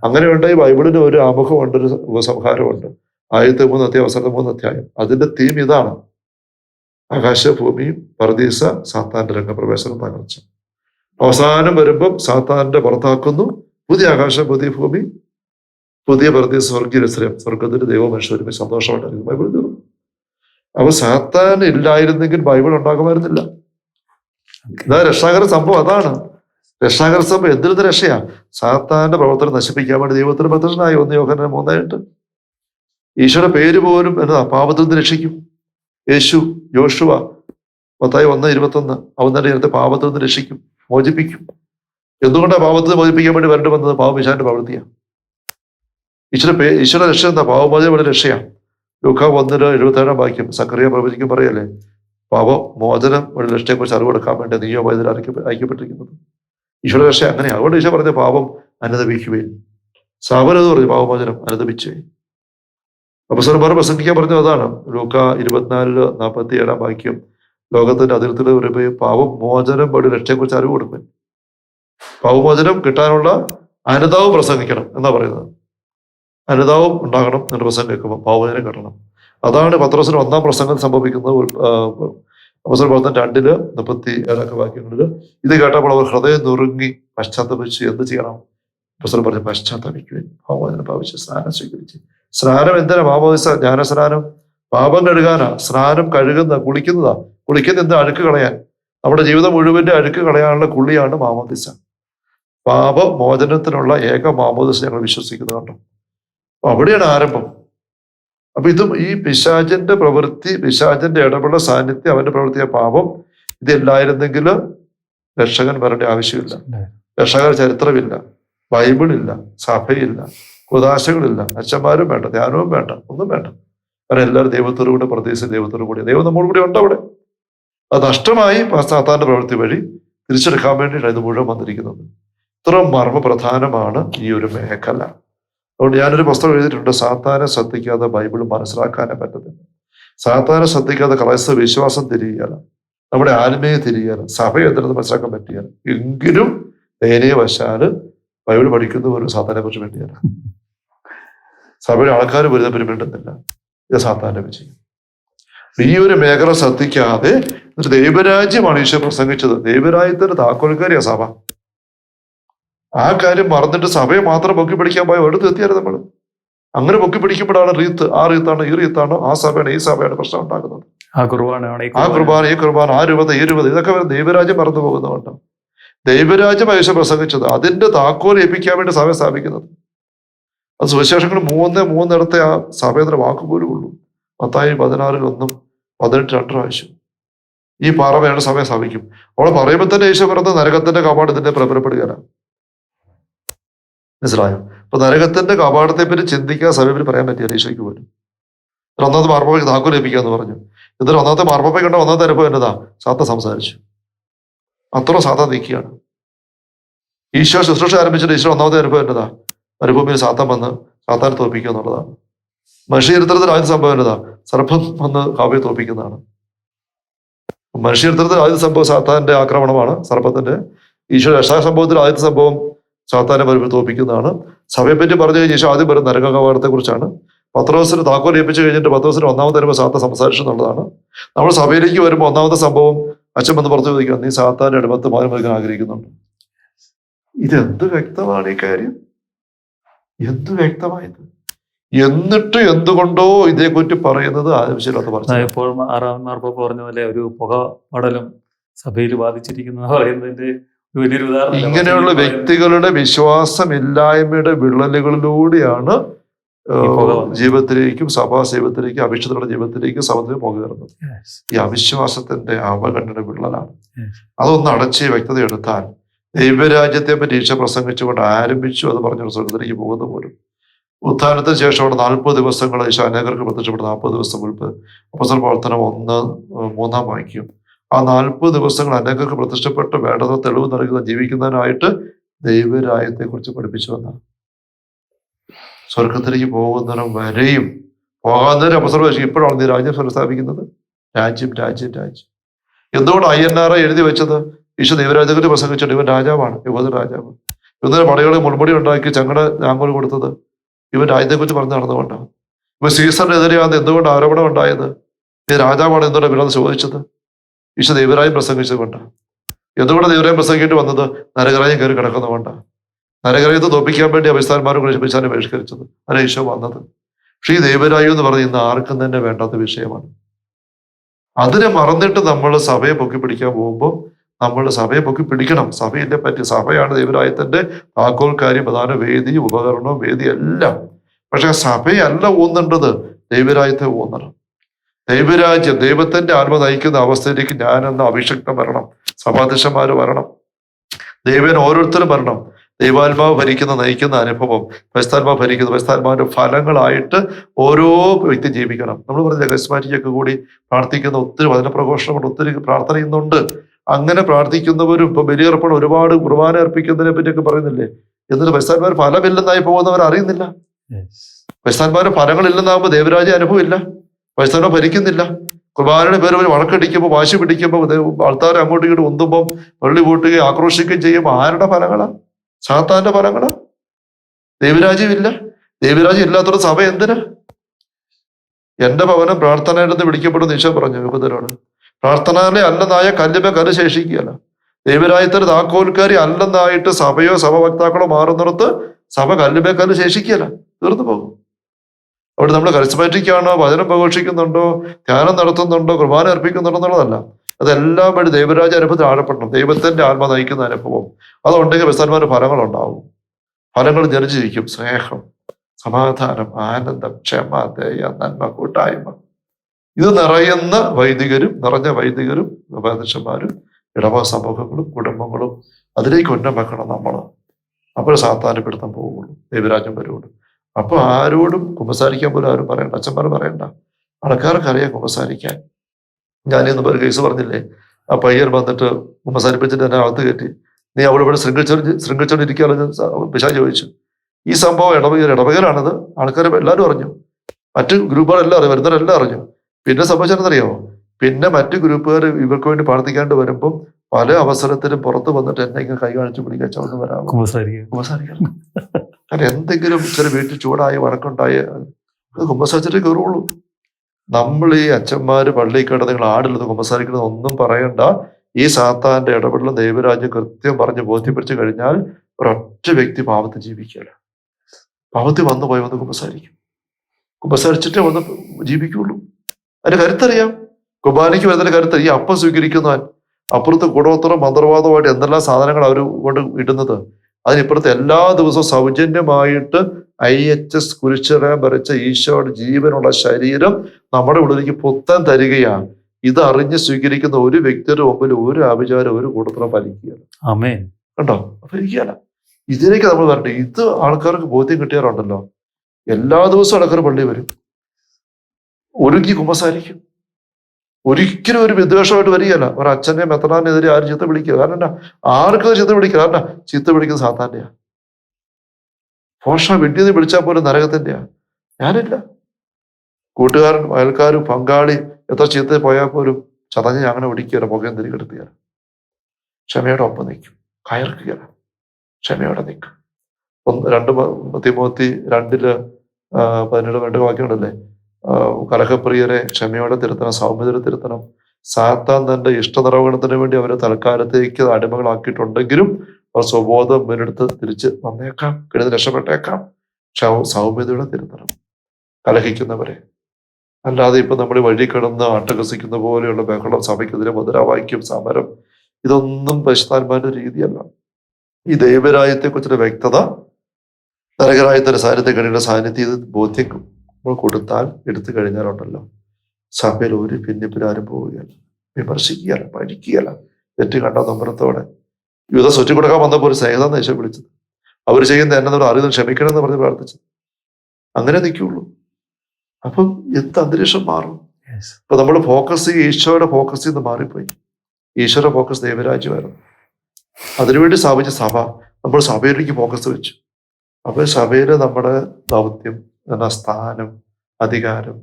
അങ്ങനെയുണ്ട് ഈ ബൈബിളിന് ഒരു ആമുഖമുണ്ട് ഒരു ഉപസംഹാരമുണ്ട്. ആദ്യത്തെ മൂന്ന് അധ്യായം അവസാനത്തെ മൂന്ന് അധ്യായം. അതിന്റെ തീം ഇതാണ്. ആകാശ ഭൂമിയും പർദീസ സാത്താന്റെ രംഗപ്രവേശനം തകർച്ച. അവസാനം വരുമ്പം സാത്താന്റെ പുറത്താക്കുന്നു. പുതിയ ആകാശ പുതിയ ഭൂമി പുതിയ പ്രതി സ്വർഗീയ രസരം സ്വർഗത്തിന്റെ ദൈവ മനുഷ്യരുമേ സന്തോഷമായിട്ടായിരിക്കും ബൈബിൾ തീർന്നു അപ്പൊ സാത്താൻ ഇല്ലായിരുന്നെങ്കിൽ ബൈബിൾ ഉണ്ടാകുമായിരുന്നില്ല. ഇതാ രക്ഷാകര സംഭവം അതാണ്. രക്ഷാകര സംഭവം എന്തിനു രക്ഷയാ? സാത്താന്റെ പ്രവർത്തനം നശിപ്പിക്കാൻ വേണ്ടി ദൈവത്തിന് പ്രത്യക്ഷനായി ഒന്ന് യോഹന മൂന്നായിട്ട്. ഈശോയുടെ പേര് പോലും എന്നതാ? പാപത്തിൽ നിന്ന് രക്ഷിക്കും. യേശു യോശുവ പത്തായി ഒന്ന് ഇരുപത്തൊന്ന് അവൻ തന്നെ ഇന്നത്തെ പാപത്തിൽ നിന്ന് രക്ഷിക്കും മോചിപ്പിക്കും. എന്തുകൊണ്ടാണ് പാപത്തിൽ നിന്ന് മോചിപ്പിക്കാൻ വേണ്ടി വരേണ്ടി വന്നത്? പാവപിശാന്റെ പ്രവൃത്തിയാണ് ഈശ്വര പേ ഈശ്വര രക്ഷ എന്താ? പാവമോചനം വേണ്ടി രക്ഷയാണ് ലൂക്ക ഒന്നിന് എഴുപത്തേഴാം വാക്യം സക്രിയ പ്രവചിക്കും പറയല്ലേ? പാപ മോചനം ഒരു രക്ഷയെക്കുറിച്ച് അറിവെടുക്കാൻ വേണ്ടി നീയോ വൈദ്യർ അയക്ക അയക്കപ്പെട്ടിരിക്കുന്നത്. ഈശ്വര രക്ഷ അങ്ങനെയാണ്. അതുകൊണ്ട് ഈശോ പറഞ്ഞ പാപം അനുദപിക്കുകയും. സാവനത് പറഞ്ഞു പാവമോചനം അനുദപിച്ചേ. അപ്പസരന്മാർ പ്രസംഗിക്കാൻ പറഞ്ഞത് അതാണ്. ലൂക്ക ഇരുപത്തിനാലിൽ നാൽപ്പത്തി ഏഴാം വാക്യം. ലോകത്തിന്റെ അതിർത്തിയിൽ വരുമ്പോൾ പാവം മോചനം വഴി രക്ഷയെക്കുറിച്ച് അറിവ് കൊടുക്കും പാവമോചനം കിട്ടാനുള്ള അനുതാവും പ്രസംഗിക്കണം എന്നാ പറയുന്നത്. അനുതാവും ഉണ്ടാകണം എന്ന് പ്രസംഗം കേൾക്കുമ്പോൾ പാവമോചനം കിട്ടണം. അതാണ് പത്രോസിന് ഒന്നാം പ്രസംഗം സംഭവിക്കുന്നത്. അവസര പ്രവർത്തനം രണ്ടിൽ മുപ്പത്തി ഏഴൊക്കെ വാക്യങ്ങളിൽ ഇത് കേട്ടപ്പോൾ അവർ ഹൃദയം നുറുങ്ങി പശ്ചാത്തപിച്ച്. എന്ത് ചെയ്യണം? അപ്പസ്തലൻ പറഞ്ഞു പശ്ചാത്തപിക്കുവാൻ. ഭാവോദന ഭാവിച്ച് സ്നാനം സ്വീകരിച്ച്. സ്നാനം എന്തിനാ? ഭാവോദിസ ജ്ഞാനസ്നാനം പാപം കഴുകാനാ. സ്നാനം കഴുകുന്ന കുളിക്കുന്നതാ. കുളിക്കുന്ന എന്താ അഴുക്ക് കളയാൻ. നമ്മുടെ ജീവിതം മുഴുവന്റെ അഴുക്ക് കളയാനുള്ള കുളിയാണ് മാമോദിസ. പാപമോചനത്തിനുള്ള ഏക മാമോദിസ ഞങ്ങൾ വിശ്വസിക്കുന്നുണ്ട്. അപ്പൊ അവിടെയാണ് ആരംഭം. അപ്പൊ ഇതും ഈ പിശാചന്റെ പ്രവൃത്തി പിശാചന്റെ ഇടപെടൽ സാന്നിധ്യം അവന്റെ പ്രവൃത്തിയ പാപം ഇതെല്ലായിരുന്നെങ്കിൽ രക്ഷകൻ വരേണ്ട ആവശ്യമില്ല. രക്ഷകർ ചരിത്രമില്ല. ബൈബിളില്ല സഭയില്ല കുതാശകളില്ല അച്ഛന്മാരും വേണ്ട ധ്യാനവും വേണ്ട ഒന്നും വേണ്ട. കാരണം എല്ലാവരും ദൈവത്തോടു കൂടെ പ്രത്യേകിച്ച് ദൈവത്തോടു കൂടി ദൈവം നമ്മോട് കൂടി ഉണ്ട് അവിടെ അത് നഷ്ടമായി സാത്താന്റെ പ്രവൃത്തി വഴി തിരിച്ചെടുക്കാൻ വേണ്ടിയിട്ടാണ് ഇത് മുഴുവൻ വന്നിരിക്കുന്നത്. ഇത്ര മർമ്മപ്രധാനമാണ് ഈ ഒരു മേഖല. അതുകൊണ്ട് ഞാനൊരു പുസ്തകം എഴുതിയിട്ടുണ്ട് സാത്താനെ ശ്രദ്ധിക്കാതെ ബൈബിൾ മനസ്സിലാക്കാനേ പറ്റത്തില്ല. സാത്താനെ ശ്രദ്ധിക്കാതെ ക്രൈസ്തവ വിശ്വാസം തിരിയുകയാണ് നമ്മുടെ ആത്മീയ തിരിയുകയാണ് സഭ എന്തെന്ന് മനസ്സിലാക്കാൻ പറ്റുകയാണ് എങ്കിലും ദയനീയവശാൽ ബൈബിൾ പഠിക്കുന്നവരും സാത്താനെ കുറിച്ച് വേണ്ടിയാണ്. സഭയുടെ ആൾക്കാർ വരുന്നവരും വേണ്ടുന്നില്ല ഇത് സാത്താന്റെ വിജയം. ഈ ഒരു മേഖല ശ്രദ്ധിക്കാതെ ദൈവരാജ്യമാണ് ഈശോ പ്രസംഗിച്ചത്. ദൈവരാജ്യത്തിന്റെ താക്കോൽക്കാരിയാ സഭ. ആ കാര്യം മറന്നിട്ട് സഭയെ മാത്രം പൊക്കി പിടിക്കാൻ പോയ എടുത്ത് എത്തിയാലും നമ്മൾ. അങ്ങനെ പൊക്കി പിടിക്കുമ്പോഴാണ് റീത്ത് ആ റീത്താണ് ഈ റീത്താണ് ആ സഭയാണ് ഈ സഭയാണ് പ്രശ്നം ഉണ്ടാക്കുന്നത്. ആ കുർബാന. കുർബാന ഈ കുർബാന ആ രൂപത ഈ രൂപത ഇതൊക്കെ വരെ ദൈവരാജ്യം മറന്നു പോകുന്നതുകൊണ്ട് ദൈവരാജ്യം യേശു പ്രസംഗിച്ചത് അതിന്റെ താക്കോൽ ഏൽപ്പിക്കാൻ വേണ്ടി സഭ സ്ഥാപിക്കുന്നത്. അത് സുവിശേഷങ്ങൾ മൂന്ന് മൂന്നിടത്തെ ആ സഭയുടെ വാക്കുപോലും ഉള്ളൂ. പത്തായി പതിനാറിൽ ഒന്നും പതിനെട്ട് രണ്ട് പ്രാവശ്യം. ഈ പാറ വേണ്ട സഭയെ സ്ഥാപിക്കും. അവളെ പറയുമ്പോൾ തന്നെ യേശു പറഞ്ഞ നരകത്തിന്റെ കപാട് ഇതിന്റെ പ്രബലപ്പെടുകയാണ് മനസ്സിലായോ? അപ്പൊ നരകത്തിന്റെ കപാടത്തെ പറ്റി ചിന്തിക്കാൻ സഭയിൽ പറയാൻ പറ്റിയ ഈശോയ്ക്ക് പോലും. ഒന്നാമത്തെ മാർപ്പാപ്പയ്ക്ക് താക്കോൽ എന്ന് പറഞ്ഞു. എന്നിട്ട് ഒന്നാമത്തെ മാർപ്പാപ്പയ്ക്ക് കണ്ട ഒന്നാമത്തെ അനുഭവം എന്നതാ സാത്ത സംസാരിച്ചു. അത്ര സാത്ത നിൽക്കുകയാണ്. ഈശോ ശുശ്രൂഷ ആരംഭിച്ചിട്ട് ഈശോ ഒന്നാമത്തെ അനുഭവം എന്നതാ മരുഭൂമിയിൽ സാത്തം വന്ന് സാത്താനെ തോപ്പിക്കുക എന്നുള്ളതാണ്. മനുഷ്യചരിത്രത്തിൽ ആദ്യ സംഭവം എന്നതാ സർപ്പം വന്ന് കാവ്യ തോപ്പിക്കുന്നതാണ് മനുഷ്യചരിത്രത്തിൽ ആദ്യ സംഭവം സാത്താന്റെ ആക്രമണമാണ്. സർപ്പത്തിന്റെ. ഈശോ രക്ഷാ സംഭവത്തിൽ ആദ്യത്തെ സംഭവം സാത്താനെ വരുമ്പോൾ തോപ്പിക്കുന്നതാണ് സഭയെ പറ്റി പറഞ്ഞു കഴിഞ്ഞാൽ ശേഷം ആദ്യം വരുന്ന നരകകവാടത്തെ കുറിച്ചാണ് പത്രോസിന് താക്കോൽ ഏൽപ്പിച്ചു കഴിഞ്ഞിട്ട് പത്രോസിന് ഒന്നാമത്തെ വരുമ്പോൾ സാത്ത സംസാരിച്ചു എന്നുള്ളതാണ്. നമ്മൾ സഭയിലേക്ക് വരുമ്പോൾ ഒന്നാമത്തെ സംഭവം അച്ഛൻ വന്ന് പുറത്തു ചോദിക്കുക നീ സാത്താന്റെ അടുപ്പത്ത് മാനം നൽകാൻ ആഗ്രഹിക്കുന്നുണ്ട്? ഇതെന്ത് വ്യക്തമാണ് ഈ കാര്യം? എന്ത് വ്യക്തമായത്? എന്നിട്ട് എന്തുകൊണ്ടോ ഇതേക്കുറിച്ച് പറയുന്നത് ആവശ്യമില്ലാത്ത പറഞ്ഞു എപ്പോഴും ആറാം മാർപ്പാപ്പ പറഞ്ഞ പോലെ ഒരു പുക പടലും സഭയിൽ ബാധിച്ചിരിക്കുന്ന പറയുന്നതിന്റെ വലിയൊരു ഉദാഹരണം ഇങ്ങനെയുള്ള വ്യക്തികളുടെ വിശ്വാസമില്ലായ്മയുടെ വിള്ളലുകളിലൂടെയാണ്. ജീവിതത്തിലേക്കും സഭാ ജീവിതത്തിലേക്കും അഭിഷിതരുടെ ജീവിതത്തിലേക്കും സഭത്തിൽ പോകുന്നത്. ഈ അവിശ്വാസത്തിന്റെ അവഗണന വിള്ളലാണ്. അതൊന്ന് അടച്ച് വ്യക്തത എടുത്താൽ ദൈവരാജ്യത്തെ പറ്റി ഈശ പ്രസംഗിച്ചുകൊണ്ട് ആരംഭിച്ചു അത് പറഞ്ഞ സ്വർഗത്തിലേക്ക് പോകുന്ന പോലും ഉത്ഥാനത്തിന് ശേഷം അവിടെ നാൽപ്പത് ദിവസങ്ങൾ ഈശോ അനേകർക്ക് പ്രത്യക്ഷപ്പെട്ട നാൽപ്പത് ദിവസം മുൻപ് അപ്പസൽ പ്രവർത്തനം ഒന്ന് മൂന്നാം വാക്യം ആ നാൽപ്പത് ദിവസങ്ങൾ അനേകർക്ക് പ്രത്യക്ഷപ്പെട്ട് വേണ്ടത് തെളിവ് നൽകുന്ന ജീവിക്കുന്നതിനായിട്ട് ദൈവരായത്തെക്കുറിച്ച് പഠിപ്പിച്ചു വന്നാണ് സ്വർഗത്തിലേക്ക് പോകുന്നതിനും വരെയും പോകാന്നേരം അപ്പസൽ ഇപ്പോഴാണ് നീ രാജ്യം സ്ഥാപിക്കുന്നത്? രാജ്യം രാജ്യം രാജ്യം. എന്തുകൊണ്ട് ഐ എൻ ആർ എഴുതി വെച്ചത്? ഈശോ ദൈവരാജ്യത്തെ പ്രസംഗിച്ചിട്ട് ഇവൻ രാജാവാണ് യുവത രാജാവ്. ഇവന്റെ പടകളെ മുൾമുടി ഉണ്ടാക്കി ചങ്ങട ഞാങ്കോൽ കൊടുത്തത് ഇവൻ രാജ്യത്തെക്കുറിച്ച് പറഞ്ഞു നടന്നുകൊണ്ടാണ് ഇവ സീസറിനെതിരെയാണ് എന്തുകൊണ്ട് ആരോപണം ഉണ്ടായത്? ഈ രാജാവാണ് എന്തുകൊണ്ട് വിനോദം ചോദിച്ചത്? ഈശോ ദൈവരായം പ്രസംഗിച്ചത് കൊണ്ടാണ് എന്തുകൊണ്ട് ദൈവരായം പ്രസംഗിക്കേണ്ടി വന്നത്? നരകരായം കയറി കിടക്കുന്നതുകൊണ്ടാണ് നരകരായത്തെ തോപ്പിക്കാൻ വേണ്ടി അഭിസ്ഥാനമാരും കുറിച്ചാണ് ബഹിഷ്കരിച്ചത് അല്ല ഈശോ വന്നത്. പക്ഷേ ഈ ദൈവരായം എന്ന് പറഞ്ഞ ഇന്ന് ആർക്കും തന്നെ വേണ്ടാത്ത വിഷയമാണ്. അതിനെ മറന്നിട്ട് നമ്മൾ സഭയെ പൊക്കി പിടിക്കാൻ പോകുമ്പോൾ നമ്മൾ സഭയെ പൊക്കി പിടിക്കണം. സഭയെ പറ്റി സഭയാണ് ദൈവരായത്തിന്റെ താക്കോൽക്കാരി പ്രധാന വേദി ഉപകരണവും വേദിയെല്ലാം എല്ലാം. പക്ഷെ സഭയല്ല ഊന്നേണ്ടത് ദൈവരായത്തെ ഊന്നണം. ദൈവരാജ്യം ദൈവത്തിന്റെ ആത്മ നയിക്കുന്ന അവസ്ഥയിലേക്ക് ഞാനെന്ന അഭിഷക്തം വരണം സഭാധ്യക്ഷന്മാര് വരണം. ദൈവൻ ഓരോരുത്തരും വരണം. ദൈവാത്മാവ് ഭരിക്കുന്ന നയിക്കുന്ന അനുഭവം പരിസ്ഥാത്മാവ് ഭരിക്കുന്ന പരിസ്ഥാത്മാവിന്റെ ഫലങ്ങളായിട്ട് ഓരോ വ്യക്തി ജീവിക്കണം. നമ്മൾ പറഞ്ഞ കസ്മാറ്റിക്കൊക്കെ കൂടി പ്രാർത്ഥിക്കുന്ന ഒത്തിരി വചന പ്രഘോഷണം ഒത്തിരി പ്രാർത്ഥന അങ്ങനെ പ്രാർത്ഥിക്കുന്നവരും ഇപ്പൊ ബലിയർപ്പണം ഒരുപാട് കുർബാന അർപ്പിക്കുന്നതിനെ പറ്റിയൊക്കെ പറയുന്നില്ലേ? എന്നിട്ട് പരിസ്ഥാന്മാർ ഫലമില്ലെന്നായി പോകുന്നവർ അറിയുന്നില്ല. പരിസ്ഥാന്മാരുടെ ഫലങ്ങളില്ലെന്നാകുമ്പോൾ ദേവരാജ അനുഭവം ഇല്ല പരിസ്ഥാനം ഭരിക്കുന്നില്ല. കുർബാനയുടെ പേര് അവർ വഴക്കടിക്കുമ്പോൾ വാശി പിടിക്കുമ്പോൾ ആൾക്കാർ അങ്ങോട്ടും ഇങ്ങോട്ടും ഒന്നുമ്പോൾ പള്ളി പൂട്ടുകയും ആക്രോശിക്കുകയും ചെയ്യുമ്പോൾ ആരുടെ ഫലങ്ങളാ? സാത്താന്റെ ഫലങ്ങളാ? ദേവിരാജ്യമില്ല ദേവിരാജ്യം ഇല്ലാത്തൊരു സഭ എന്തിനാ? എന്റെ ഭവനം പ്രാർത്ഥനയിലെന്ന് വിളിക്കപ്പെടുന്ന ഈശോ പറഞ്ഞു യുവതരോട് പ്രാർത്ഥനയിലെ അല്ലെന്നായ കല്ലുമേ കൽ ശേഷിക്കുകയല്ല. ദൈവരാജ്യത്തിന് താക്കോൽക്കാരി അല്ലെന്നായിട്ട് സഭയോ സഭവക്താക്കളോ മാറുന്നിടത്ത് സഭ കല്ലുമേ കൽ ശേഷിക്കുകയല്ല. തീർന്നു പോകും. അവിടെ നമ്മൾ കരിസ്മാറ്റിക് ആണോ വചനം പ്രഘോഷിക്കുന്നുണ്ടോ ധ്യാനം നടത്തുന്നുണ്ടോ കുർബാന അർപ്പിക്കുന്നുണ്ടോ എന്നുള്ളതല്ല അതെല്ലാം വഴി ദൈവരാജ അനുഭവത്തിൽ ആഴപ്പെടണം. ദൈവത്തിന്റെ ആത്മ നയിക്കുന്ന അനുഭവം. അതുണ്ടെങ്കിൽ ബസ്താന്മാരുടെ ഫലങ്ങൾ ഉണ്ടാവും ഫലങ്ങൾ ജനിച്ചിരിക്കും. സ്നേഹം സമാധാനം ആനന്ദം ക്ഷമ ദയ നന്മ കൂട്ടായ്മ. ഇത് നിറയുന്ന വൈദികരും നിറഞ്ഞ വൈദികരും ഉപാധ്യക്ഷന്മാരും ഇടവ സമൂഹങ്ങളും കുടുംബങ്ങളും അതിലേക്ക് ഉന്നം വെക്കണം നമ്മൾ അപ്പോൾ സാത്താനപ്പെടുത്താൻ പോവുള്ളൂ. ദൈവരാജ്യം വരുള്ളൂ. അപ്പൊ ആരോടും ഉപസാരിക്കാൻ പോലും ആരും പറയണ്ട. അച്ഛന്മാർ പറയണ്ട. ആൾക്കാർക്ക് അറിയാം കുമ്പസാരിക്കാൻ. ഞാനിന്ന് ഒരു കേസ് പറഞ്ഞില്ലേ? ആ പയ്യൻ വന്നിട്ട് ഉപസാരിപ്പിച്ചിട്ട് എന്നെ അകത്ത് കയറ്റി. നീ അവിടെ ഇവിടെ ശൃംഖലിച്ചോണ്ട് ശൃംഖലിച്ചോണ്ടിരിക്കുകയാണ് പിശാ ചോദിച്ചു. ഈ സംഭവം ഇടവകർ ഇടവകരാണത് ആൾക്കാർ എല്ലാവരും അറിഞ്ഞു. മറ്റ് ഗ്രൂപ്പുകളെല്ലാം അറിയാം. വരുന്നവരെല്ലാം അറിഞ്ഞു. പിന്നെ സംഭവിച്ചതെന്നറിയാമോ പിന്നെ മറ്റു ഗ്രൂപ്പുകാർ ഇവർക്ക് വേണ്ടി പ്രാർത്ഥിക്കാണ്ട് വരുമ്പം പല അവസരത്തിലും പുറത്ത് വന്നിട്ട് എന്തെങ്കിലും കൈ കാണിച്ചു പിടിക്കുക ചവിട്ട് വരാമോ കുമ്പസാരിക്കണം. കാരണം എന്തെങ്കിലും ചെറിയ വീട്ടിൽ ചൂടായ വഴക്കുണ്ടായ അത് കുമ്പസാരിച്ചിട്ടേ കയറുള്ളൂ. നമ്മൾ ഈ അച്ഛന്മാര് പള്ളി കിടന്ന് നിങ്ങൾ ആടില്ലെന്ന് കുമ്പസാരിക്കുന്നത് ഒന്നും പറയണ്ട. ഈ സാത്താന്റെ ഇടപെടലും ദൈവരാജ്യം കൃത്യം പറഞ്ഞ് ബോധ്യപ്പെടുത്തി കഴിഞ്ഞാൽ ഒരൊറ്റ വ്യക്തി പാപത്തിൽ ജീവിക്കില്ല പാവത്തിൽ വന്നു പോയി വന്ന് കുമ്പസാരിക്കും. കുമ്പസാരിച്ചിട്ടേ വന്ന് ജീവിക്കുള്ളൂ അതിന്റെ കരുത്തറിയാം. കുർബാനയ്ക്ക് വരുന്നതിന്റെ കരുത്ത് ഈ അപ്പം സ്വീകരിക്കുന്നവൻ അപ്പുറത്ത് കൂടോത്രം മന്ത്രവാദമായിട്ട് എന്തെല്ലാം സാധനങ്ങൾ അവർ കൊണ്ട് ഇടുന്നത്? അതിനിപ്പുറത്ത് എല്ലാ ദിവസവും സൗജന്യമായിട്ട് ഐ എച്ച് എസ് കുരിശിറയാൻ വരച്ച ഈശോയുടെ ജീവനുള്ള ശരീരം നമ്മുടെ ഉള്ളിലേക്ക് പുത്തൻ തരികയാണ്. ഇത് അറിഞ്ഞ് സ്വീകരിക്കുന്ന ഒരു വ്യക്തിയുടെ മുമ്പിൽ ഒരു ആഭിചാരം ഒരു കൂട്ടത്തിലും ഫലിക്കുകയാണ് അമേൻ കണ്ടോ? ഫലിക്കുകയല്ല ഇതിലേക്ക് നമ്മൾ വരട്ടെ. ഇത് ആൾക്കാർക്ക് ബോധ്യം കിട്ടിയാറുണ്ടല്ലോ എല്ലാ ദിവസവും ആൾക്കാർ പള്ളി വരും. ഒരുങ്ങി കുമ്പസാരിക്കും. ഒരിക്കലും ഒരു വിദ്വേഷമായിട്ട് വരികയല്ല. ഒരു അച്ഛനെ മെത്തനാനെതിരെ ആരും ചീത്ത വിളിക്കുക? കാരണം എന്നാ ആർക്കും ചീത്ത വിളിക്കുക? കാരണം ചീത്ത വിളിക്കുന്നത് സാത്താന്റെയാ. പോഷ വെട്ടിയത് വിളിച്ചാൽ പോലും നരകത്തിന്റെയാ. ഞാനില്ല. കൂട്ടുകാരൻ അയൽക്കാരും പങ്കാളി എത്ര ചീത്ത പോയാൽ പോലും ചതഞ്ഞ് അങ്ങനെ ഒടിക്കുകയല്ല പുകയും തിരികെടുത്തുകയല്ല ക്ഷമയോടെ ഒപ്പം നിൽക്കും. കയർക്കുക ക്ഷമയോടെ നിൽക്കും. ഒന്ന് രണ്ട് തിമോത്തി രണ്ടിൽ പതിനേഴ് രണ്ട് വാക്യങ്ങളല്ലേ? കലഹപ്രിയരെ ക്ഷമയോടെ തിരുത്തണം സൗമ്യതയോടെ തിരുത്തണം. സാത്താൻ തന്റെ ഇഷ്ടനിറവണത്തിന് വേണ്ടി അവരെ തൽക്കാലത്തേക്ക് അടിമകളാക്കിയിട്ടുണ്ടെങ്കിലും അവർ സ്വബോധം മുന്നെടുത്ത് തിരിച്ച് വന്നേക്കാം കിടന്ന് രക്ഷപ്പെട്ടേക്കാം. സൗമ്യതയുടെ തിരുത്തണം. കലഹിക്കുന്നവരെ. അല്ലാതെ ഇപ്പൊ നമ്മൾ വഴി കിടന്ന് അട്ടഹസിക്കുന്ന പോലെയുള്ള ബഹളം സഭയ്ക്കെതിരെ മുദ്രാവാക്യം സമരം ഇതൊന്നും പരിശുദ്ധാത്മാന്റെ രീതിയല്ല. ഈ ദൈവരായത്തെക്കുറിച്ചൊരു വ്യക്തത നരകരായത്തിന്റെ സാന്നിധ്യം കണിയുടെ സാന്നിധ്യം ഇത് ബോധ്യം നമ്മൾ കൊടുത്താൽ എടുത്തു കഴിഞ്ഞാലുണ്ടല്ലോ. സഭയിൽ ഒരു ഭിന്നിപ്പിനാരും പോവുകയല്ല. വിമർശിക്കുകയല്ല പഠിക്കുകയല്ല. തെറ്റ് കണ്ട നമ്പരത്തോടെ. യുദ്ധ സ്വറ്റി കൊടുക്കാൻ വന്നപ്പോൾ ഒരു സ്നേഹിത ദേശം വിളിച്ചത്. അവർ ചെയ്യുന്ന എന്നെ നമ്മൾ അറിയുന്നത് ക്ഷമിക്കണം എന്ന് പറഞ്ഞ് പ്രാർത്ഥിച്ചത്. അങ്ങനെ നിൽക്കുള്ളൂ അപ്പം എന്ത് അന്തരീക്ഷം മാറും? അപ്പൊ നമ്മൾ ഫോക്കസ് ഈശോയുടെ ഫോക്കസ് നിന്ന് മാറിപ്പോയി. ഈശോയുടെ ഫോക്കസ് ദൈവരാജ്യമായിരുന്നു. അതിനുവേണ്ടി സ്ഥാപിച്ച സഭ നമ്മൾ സഭയിലേക്ക് ഫോക്കസ് വെച്ചു. അപ്പൊ സഭയിലെ നമ്മുടെ ദൗത്യം എന്ന സ്ഥാനം അധികാരം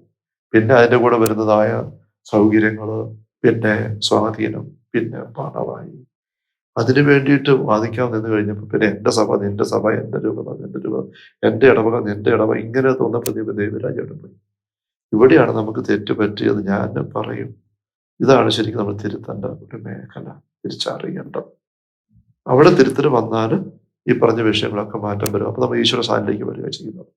പിന്നെ അതിന്റെ കൂടെ വരുന്നതായ സൗകര്യങ്ങൾ പിന്നെ സ്വാധീനം പിന്നെ പണമായി അതിനു വേണ്ടിയിട്ട് വാദിക്കാൻ നിന്ന് കഴിഞ്ഞപ്പോൾ പിന്നെ എന്റെ സഭ നിന്റെ സഭ എന്റെ രൂപത നിന്റെ രൂപത എന്റെ ഇടവക നിന്റെ ഇടവ ഇങ്ങനെ തോന്നപ്പോൾ ദൈവ പോയി ഇവിടെയാണ് നമുക്ക് തെറ്റ് പറ്റിയത് ഞാൻ പറയും. ഇതാണ് ശരിക്കും നമ്മൾ തിരുത്തേണ്ട ഒരു മേഖല തിരിച്ചറിയേണ്ടത്. അവിടെ തിരുത്തൽ വന്നാൽ ഈ പറഞ്ഞ വിഷയങ്ങളൊക്കെ മാറ്റം വരും. അപ്പൊ നമ്മൾ ഈശ്വര സ്ഥാനിലേക്ക് വരിക ചെയ്യുന്നത്.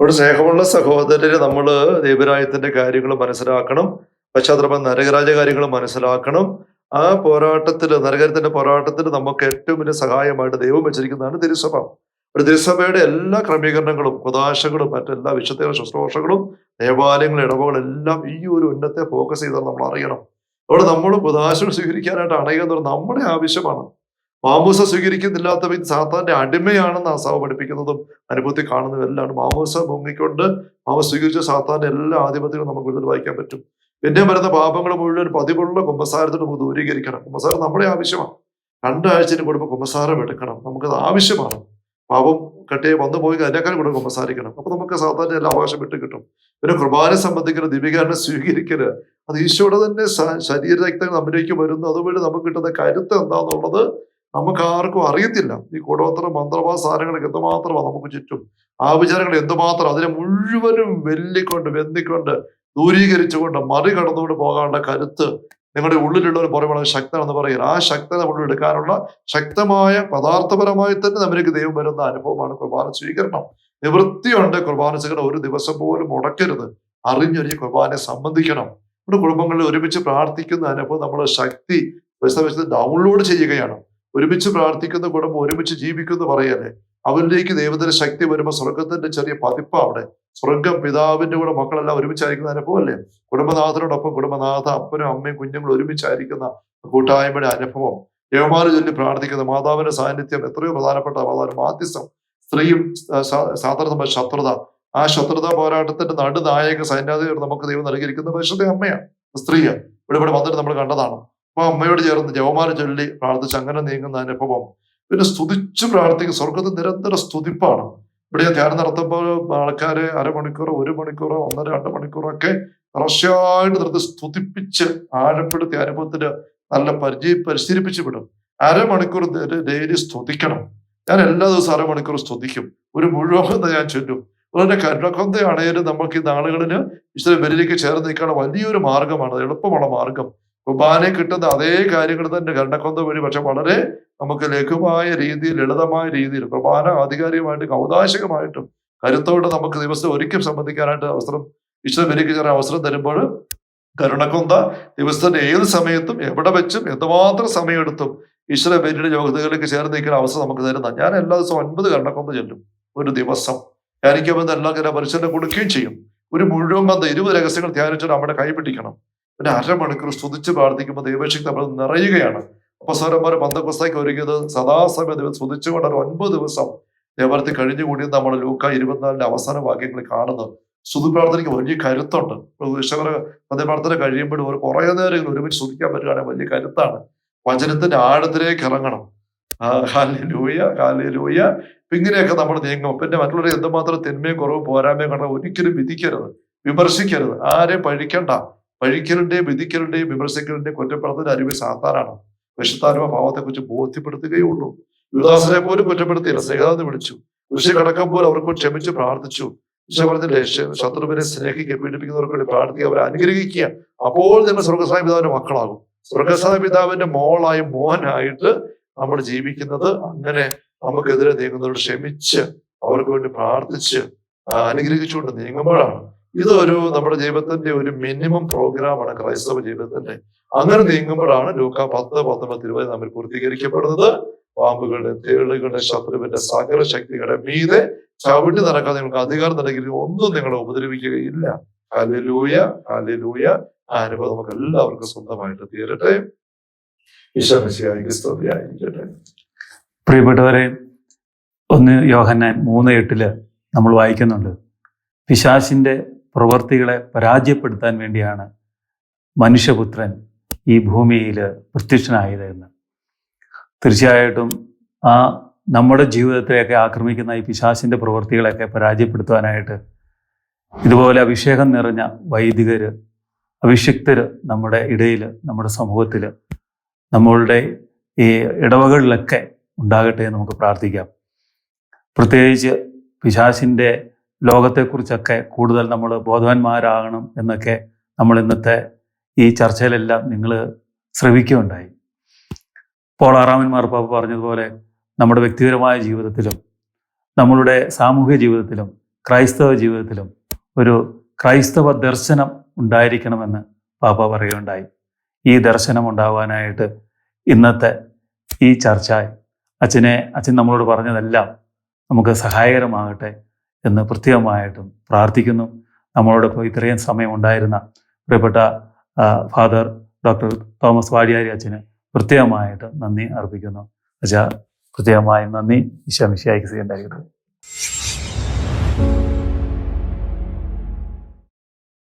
അവിടെ സ്നേഹമുള്ള സഹോദരര് നമ്മൾ ദൈവരായത്തിന്റെ കാര്യങ്ങൾ മനസ്സിലാക്കണം. പശ്ചാത്തലം നരകരാജ കാര്യങ്ങൾ മനസ്സിലാക്കണം. ആ പോരാട്ടത്തിൽ നരകരത്തിന്റെ പോരാട്ടത്തിൽ നമുക്ക് ഏറ്റവും വലിയ സഹായമായിട്ട് ദൈവം വെച്ചിരിക്കുന്നതാണ് തിരുസഭ. ഒരു തിരുസഭയുടെ എല്ലാ ക്രമീകരണങ്ങളും കുതാശകളും മറ്റെല്ലാ വിശുദ്ധ ശുശ്രൂഷകളും ദേവാലയങ്ങളും ഇടവകളും എല്ലാം ഈ ഒരു ഉന്നത്തെ ഫോക്കസ് ചെയ്താൽ നമ്മൾ അറിയണം അവിടെ നമ്മൾ കുതാശകൾ സ്വീകരിക്കാനായിട്ട് അണയുക എന്ന് നമ്മുടെ ആവശ്യമാണ്. മാമൂസ സ്വീകരിക്കുന്നില്ലാത്ത വ്യക്തി സാത്താന്റെ അടിമയാണെന്ന് ആസാവ് പഠിപ്പിക്കുന്നതും അനുഭവത്തിൽ കാണുന്നതും എല്ലാം മാമൂസ ഭൂമിക്കൊണ്ട് മാമൂസ് സ്വീകരിച്ച സാത്താന്റെ എല്ലാ ആധിപത്യങ്ങളും നമുക്ക് കൂടുതൽ വായിക്കാൻ പറ്റും. പിന്നെ വരുന്ന പാപങ്ങൾ മുഴുവൻ പതിവുള്ള കുമ്പസാരത്തിന് നമുക്ക് ദൂരീകരിക്കണം. കുമ്പസാരം നമ്മുടെ ആവശ്യമാണ്. രണ്ടാഴ്ചയിൽ കൂടുമ്പോൾ കുമ്പസാരം എടുക്കണം. നമുക്കത് ആവശ്യമാണ്. പാപം കെട്ടിയെ വന്നു പോയി അതിനേക്കാൾ കൂടെ കുമ്പസാരിക്കണം. അപ്പൊ നമുക്ക് സാധാരണ എല്ലാ അവകാശം വിട്ട് കിട്ടും. പിന്നെ കുർബാന സംബന്ധിക്കുന്ന ദിവികാരനെ സ്വീകരിക്കൽ അത് ഈശോടെ തന്നെ ശരീരരക്തങ്ങൾ ശരീര രക്തങ്ങൾ നമ്മിലേക്ക് വരുന്നു. അതുവഴി നമുക്ക് കിട്ടുന്ന കരുത്ത് എന്താന്നുള്ളത് നമുക്ക് ആർക്കും അറിയത്തില്ല. ഈ കൂടോത്ര മന്ത്രവാ സാധനങ്ങൾ എന്തുമാത്രമാണ് നമുക്ക് ചുറ്റും? ആഭിചാരങ്ങൾ എന്തുമാത്രം? അതിനെ മുഴുവനും വെല്ലിക്കൊണ്ട് വെന്തിക്കൊണ്ട് ദൂരീകരിച്ചുകൊണ്ട് മറികടന്നുകൊണ്ട് പോകാനുള്ള കരുത്ത് നിങ്ങളുടെ ഉള്ളിലുള്ള ഒരു പുറമെ ശക്തനെന്ന് പറയുക. ആ ശക്തത നമ്മൾ എടുക്കാനുള്ള ശക്തമായ പദാർത്ഥപരമായി തന്നെ നമുക്ക് ദൈവം വരുന്ന അനുഭവമാണ് കുർബാന സ്വീകരണം. നിവൃത്തിയുണ്ട് കുർബാന സ്വീകരണം. ഒരു ദിവസം പോലും മുടക്കരുത്. അറിഞ്ഞൊരു കുർബാനയെ സംബന്ധിക്കണം. നമ്മുടെ കുടുംബങ്ങളിൽ ഒരുമിച്ച് പ്രാർത്ഥിക്കുന്ന അനുഭവം നമ്മുടെ ശക്തി ഡൗൺലോഡ് ചെയ്യുകയാണ്. ഒരുമിച്ച് പ്രാർത്ഥിക്കുന്ന കുടുംബം ഒരുമിച്ച് ജീവിക്കുന്നു പറയല്ലേ? അവരിലേക്ക് ദൈവത്തിന്റെ ശക്തി വരുമ്പോൾ സ്വർഗത്തിന്റെ ചെറിയ പതിപ്പ് അവിടെ. സ്വർഗം പിതാവിന്റെ കൂടെ മക്കളെല്ലാം ഒരുമിച്ചായിരിക്കുന്ന അനുഭവമല്ലേ കുടുംബനാഥനോടൊപ്പം കുടുംബനാഥ അപ്പനും അമ്മയും കുഞ്ഞുങ്ങളും ഒരുമിച്ചായിരിക്കുന്ന കൂട്ടായ്മയുടെ അനുഭവം. യവമാര് ചൊല്ലി പ്രാർത്ഥിക്കുന്ന. മാതാവിന്റെ സാന്നിധ്യം എത്രയോ പ്രധാനപ്പെട്ട മാതാവിന്റെ മാധ്യസ്ഥം സ്ത്രീയും സാധാരണ ശത്രുത. ആ ശത്രുത പോരാട്ടത്തിന്റെ നടുനായക സൈന്യാധിപർ നമുക്ക് ദൈവം നൽകിയിരിക്കുന്ന പരിശുദ്ധ അമ്മയാണ്. സ്ത്രീയാണ്. ഇവിടെ ഇവിടെ വന്നിട്ട് നമ്മൾ കണ്ടതാണ്. അപ്പൊ അമ്മയോട് ചേർന്ന് ജവമാര് ചൊല്ലി പ്രാർത്ഥിച്ച് അങ്ങനെ നീങ്ങുന്ന അനുഭവം പിന്നെ സ്തുതിച്ചു പ്രാർത്ഥിക്കും. സ്വർഗത്തിൽ നിരന്തര സ്തുതിപ്പാണ്. ഇവിടെ ധ്യാനം നടത്തുമ്പോൾ ആൾക്കാരെ അരമണിക്കൂറോ ഒരു മണിക്കൂറോ ഒന്നര രണ്ട് മണിക്കൂറോ ഒക്കെ റഷ്യായിട്ട് നിർത്തി സ്തുതിപ്പിച്ച് ആഴപ്പെടുത്തി അനുഭവത്തിന് നല്ല പരിചയ പരിശീലിപ്പിച്ച് വിടും. അരമണിക്കൂർ ഡെയിലി സ്തുതിക്കണം. ഞാൻ എല്ലാ ദിവസവും അരമണിക്കൂർ സ്തുതിക്കും. ഒരു മുഴുവൻ ഞാൻ ചൊല്ലും. അതുപോലെ കരുണക്കൊന്തയാണേലും നമുക്ക് ഈ നാളുകളിൽ ഈശ്വര ബലിയിലേക്ക് ചേർന്ന് നിൽക്കാനുള്ള വലിയൊരു മാർഗമാണ് എളുപ്പമുള്ള മാർഗം കുർബാനയിൽ കിട്ടുന്ന അതേ കാര്യങ്ങൾ തന്നെ കണ്ടക്കൊന്ന വഴി പക്ഷെ വളരെ നമുക്ക് ലഘുവായ രീതിയിൽ ലളിതമായ രീതിയിൽ കുർബാന ആധികാരികമായിട്ടും ഔദാശികമായിട്ടും കരുത്തോടെ നമുക്ക് ദിവസം ഒരിക്കൽ സംബന്ധിക്കാനായിട്ട് അവസരം ഈശ്വര ബലിക്ക് അവസരം തരുമ്പോൾ കരുണക്കൊന്ത ദിവസത്തിന്റെ ഏത് സമയത്തും എവിടെ വെച്ചും എന്തുമാത്രം സമയമെടുത്തും ഈശ്വര ബലിയുടെ യോഗ്യതകളിലേക്ക് ചേർന്ന് നിൽക്കുന്ന അവസരം നമുക്ക് തരുന്ന. ഞാൻ എല്ലാ ദിവസവും ഒൻപത് കരുണക്കൊന്ത ചെല്ലും. ഒരു ദിവസം ധ്യാനിക്കുമ്പോൾ എല്ലാം ഇങ്ങനെ പരിശീലനം കൊടുക്കുകയും ചെയ്യും. ഒരു മുഴുവൻ വന്ന് ഇരുപത് രഹസ്യങ്ങൾ ധ്യാനിച്ചിട്ട് നമ്മുടെ കൈ പിടിക്കണം. പിന്നെ അരമണിക്കൂർ സ്തുതിച്ച് പ്രാർത്ഥിക്കുമ്പോൾ ദൈവശക്തി നമ്മൾ നിറയുകയാണ്. അപ്പൊ സ്വരന്മാർ പന്തക്കുസ്തയ്ക്ക് ഒരുങ്ങിയത് സദാസമയം ദൈവം സ്തുതിച്ചുകൊണ്ട് ഒരു ഒൻപത് ദിവസം ദേവരത്തിൽ കഴിഞ്ഞുകൂടി നമ്മൾ ലൂക്ക ഇരുപത്തിനാലിന്റെ അവസാന വാക്യങ്ങൾ കാണുന്നത് സ്തുതി പ്രാർത്ഥനയ്ക്ക് വലിയ കരുത്തുണ്ട്. ഈശ്വര പ്രാർത്ഥന കഴിയുമ്പോഴും ഒരു കുറേ നേരം ഒരുമിച്ച് സ്തുതിക്കാൻ പറ്റുകയാണെങ്കിൽ വലിയ കരുത്താണ്. വചനത്തിന്റെ ആഴത്തിലേക്ക് ഇറങ്ങണം. ഹാലിലൂയ ഹാലിലൂയ ഇങ്ങനെയൊക്കെ നമ്മൾ നീങ്ങും. പിന്നെ മറ്റുള്ളവരെ എന്തുമാത്രം തിന്മയും കുറവും പോരായ്മയും കണ്ടാൽ ഒരിക്കലും വിധിക്കരുത്. വിമർശിക്കരുത്. ആരെയും പഴിക്കണ്ട. പഴിക്കലിന്റെയും വിധിക്കലിന്റെയും വിമർശിക്കലിന്റെയും കുറ്റപ്പെടുത്തൽ അരുവി സാത്താനാണ്. വിശുദ്ധാനുമ ഭാവത്തെക്കുറിച്ച് ബോധ്യപ്പെടുത്തുകയുള്ളൂ. യുദാസിനെ പോലും കുറ്റപ്പെടുത്തിയില്ല. സ്നേഹാന്ന് വിളിച്ചു. കൃഷി കടക്കം പോലും അവർക്ക് ക്ഷമിച്ച് പ്രാർത്ഥിച്ചു. പറഞ്ഞില്ലേ ശത്രുവിനെ സ്നേഹിക്കുക പീഡിപ്പിക്കുന്നവർക്ക് വേണ്ടി പ്രാർത്ഥിക്കുക അവരെ അനുഗ്രഹിക്കുക. അപ്പോൾ നിങ്ങൾ സ്വർഗസ്വാമി പിതാവിന്റെ മക്കളാകും. സ്വർഗസ്വാമി പിതാവിന്റെ മോളായി മോഹനായിട്ട് നമ്മൾ ജീവിക്കുന്നത് അങ്ങനെ നമുക്കെതിരെ നീങ്ങുന്നവരോട് ക്ഷമിച്ച് അവർക്ക് വേണ്ടി പ്രാർത്ഥിച്ച് അനുഗ്രഹിച്ചുകൊണ്ട് നീങ്ങുമ്പോഴാണ് ഇതൊരു നമ്മുടെ ജീവിതത്തിന്റെ ഒരു മിനിമം പ്രോഗ്രാമാണ് ക്രൈസ്തവ ജീവിതത്തിന്റെ അങ്ങനെ നീങ്ങുമ്പോഴാണ് ലൂക്ക പത്ത് പത്തൊമ്പത് ഇരുപത് നമ്മൾ പൂർത്തീകരിക്കപ്പെടുന്നത്. പാമ്പുകളുടെ തേളുകളുടെ ശത്രുവിന്റെ സകല ശക്തികളുടെ മീതെ ചവിട്ടി നടക്കാൻ നിങ്ങൾക്ക് അധികാരം നൽകി ഒന്നും നിങ്ങളെ ഉപദ്രവിക്കുകയില്ല. ഹല്ലേലൂയ ആ അനുഭവം നമുക്ക് എല്ലാവർക്കും സ്വന്തമായിട്ട് തീരട്ടെ. ഈശ്വരശിയായി പ്രിയപ്പെട്ടവരെ ഒന്ന് യോഹന്നാൻ മൂന്ന് എട്ടിൽ നമ്മൾ വായിക്കുന്നുണ്ട്. പിശാശിന്റെ പ്രവൃത്തികളെ പരാജയപ്പെടുത്താൻ വേണ്ടിയാണ് മനുഷ്യപുത്രൻ ഈ ഭൂമിയിൽ പ്രത്യക്ഷനായത് എന്ന്. തീർച്ചയായിട്ടും ആ നമ്മുടെ ജീവിതത്തെയൊക്കെ ആക്രമിക്കുന്ന ഈ പിശാസിന്റെ പ്രവൃത്തികളെയൊക്കെ പരാജയപ്പെടുത്തുവാനായിട്ട് ഇതുപോലെ അഭിഷേകം നിറഞ്ഞ വൈദികർ അഭിഷിക്തർ നമ്മുടെ ഇടയിൽ നമ്മുടെ സമൂഹത്തിൽ നമ്മളുടെ ഈ ഇടവകളിലൊക്കെ ഉണ്ടാകട്ടെ നമുക്ക് പ്രാർത്ഥിക്കാം. പ്രത്യേകിച്ച് പിശാസിന്റെ ലോകത്തെക്കുറിച്ചൊക്കെ കൂടുതൽ നമ്മൾ ബോധവാന്മാരാകണം എന്നൊക്കെ നമ്മൾ ഇന്നത്തെ ഈ ചർച്ചയിലെല്ലാം നിങ്ങൾ ശ്രവിക്കുകയുണ്ടായി. പോൾ ആറാമൻ മാർപ്പാപ്പ പറഞ്ഞതുപോലെ നമ്മുടെ വ്യക്തിപരമായ ജീവിതത്തിലും നമ്മളുടെ സാമൂഹ്യ ജീവിതത്തിലും ക്രൈസ്തവ ജീവിതത്തിലും ഒരു ക്രൈസ്തവ ദർശനം ഉണ്ടായിരിക്കണമെന്ന് പാപ്പ പറയുകയുണ്ടായി. ഈ ദർശനം ഉണ്ടാവാനായിട്ട് ഇന്നത്തെ ഈ ചർച്ച അച്ഛനെ അച്ഛൻ നമ്മളോട് പറഞ്ഞതെല്ലാം നമുക്ക് സഹായകരമാകട്ടെ എന്ന് പ്രത്യേകമായിട്ടും പ്രാർത്ഥിക്കുന്നു. നമ്മളോടൊപ്പം ഇത്രയും സമയം ഉണ്ടായിരുന്ന പ്രിയപ്പെട്ട ഫാദർ ഡോക്ടർ തോമസ് വാടിയാരി അച്ഛന് പ്രത്യേകമായിട്ട് നന്ദി അർപ്പിക്കുന്നു. അച്ഛാ പ്രത്യേകമായും നന്ദി. ഈശോ മിശിയായിക്ക് സ്വീകരിക്കട്ടെ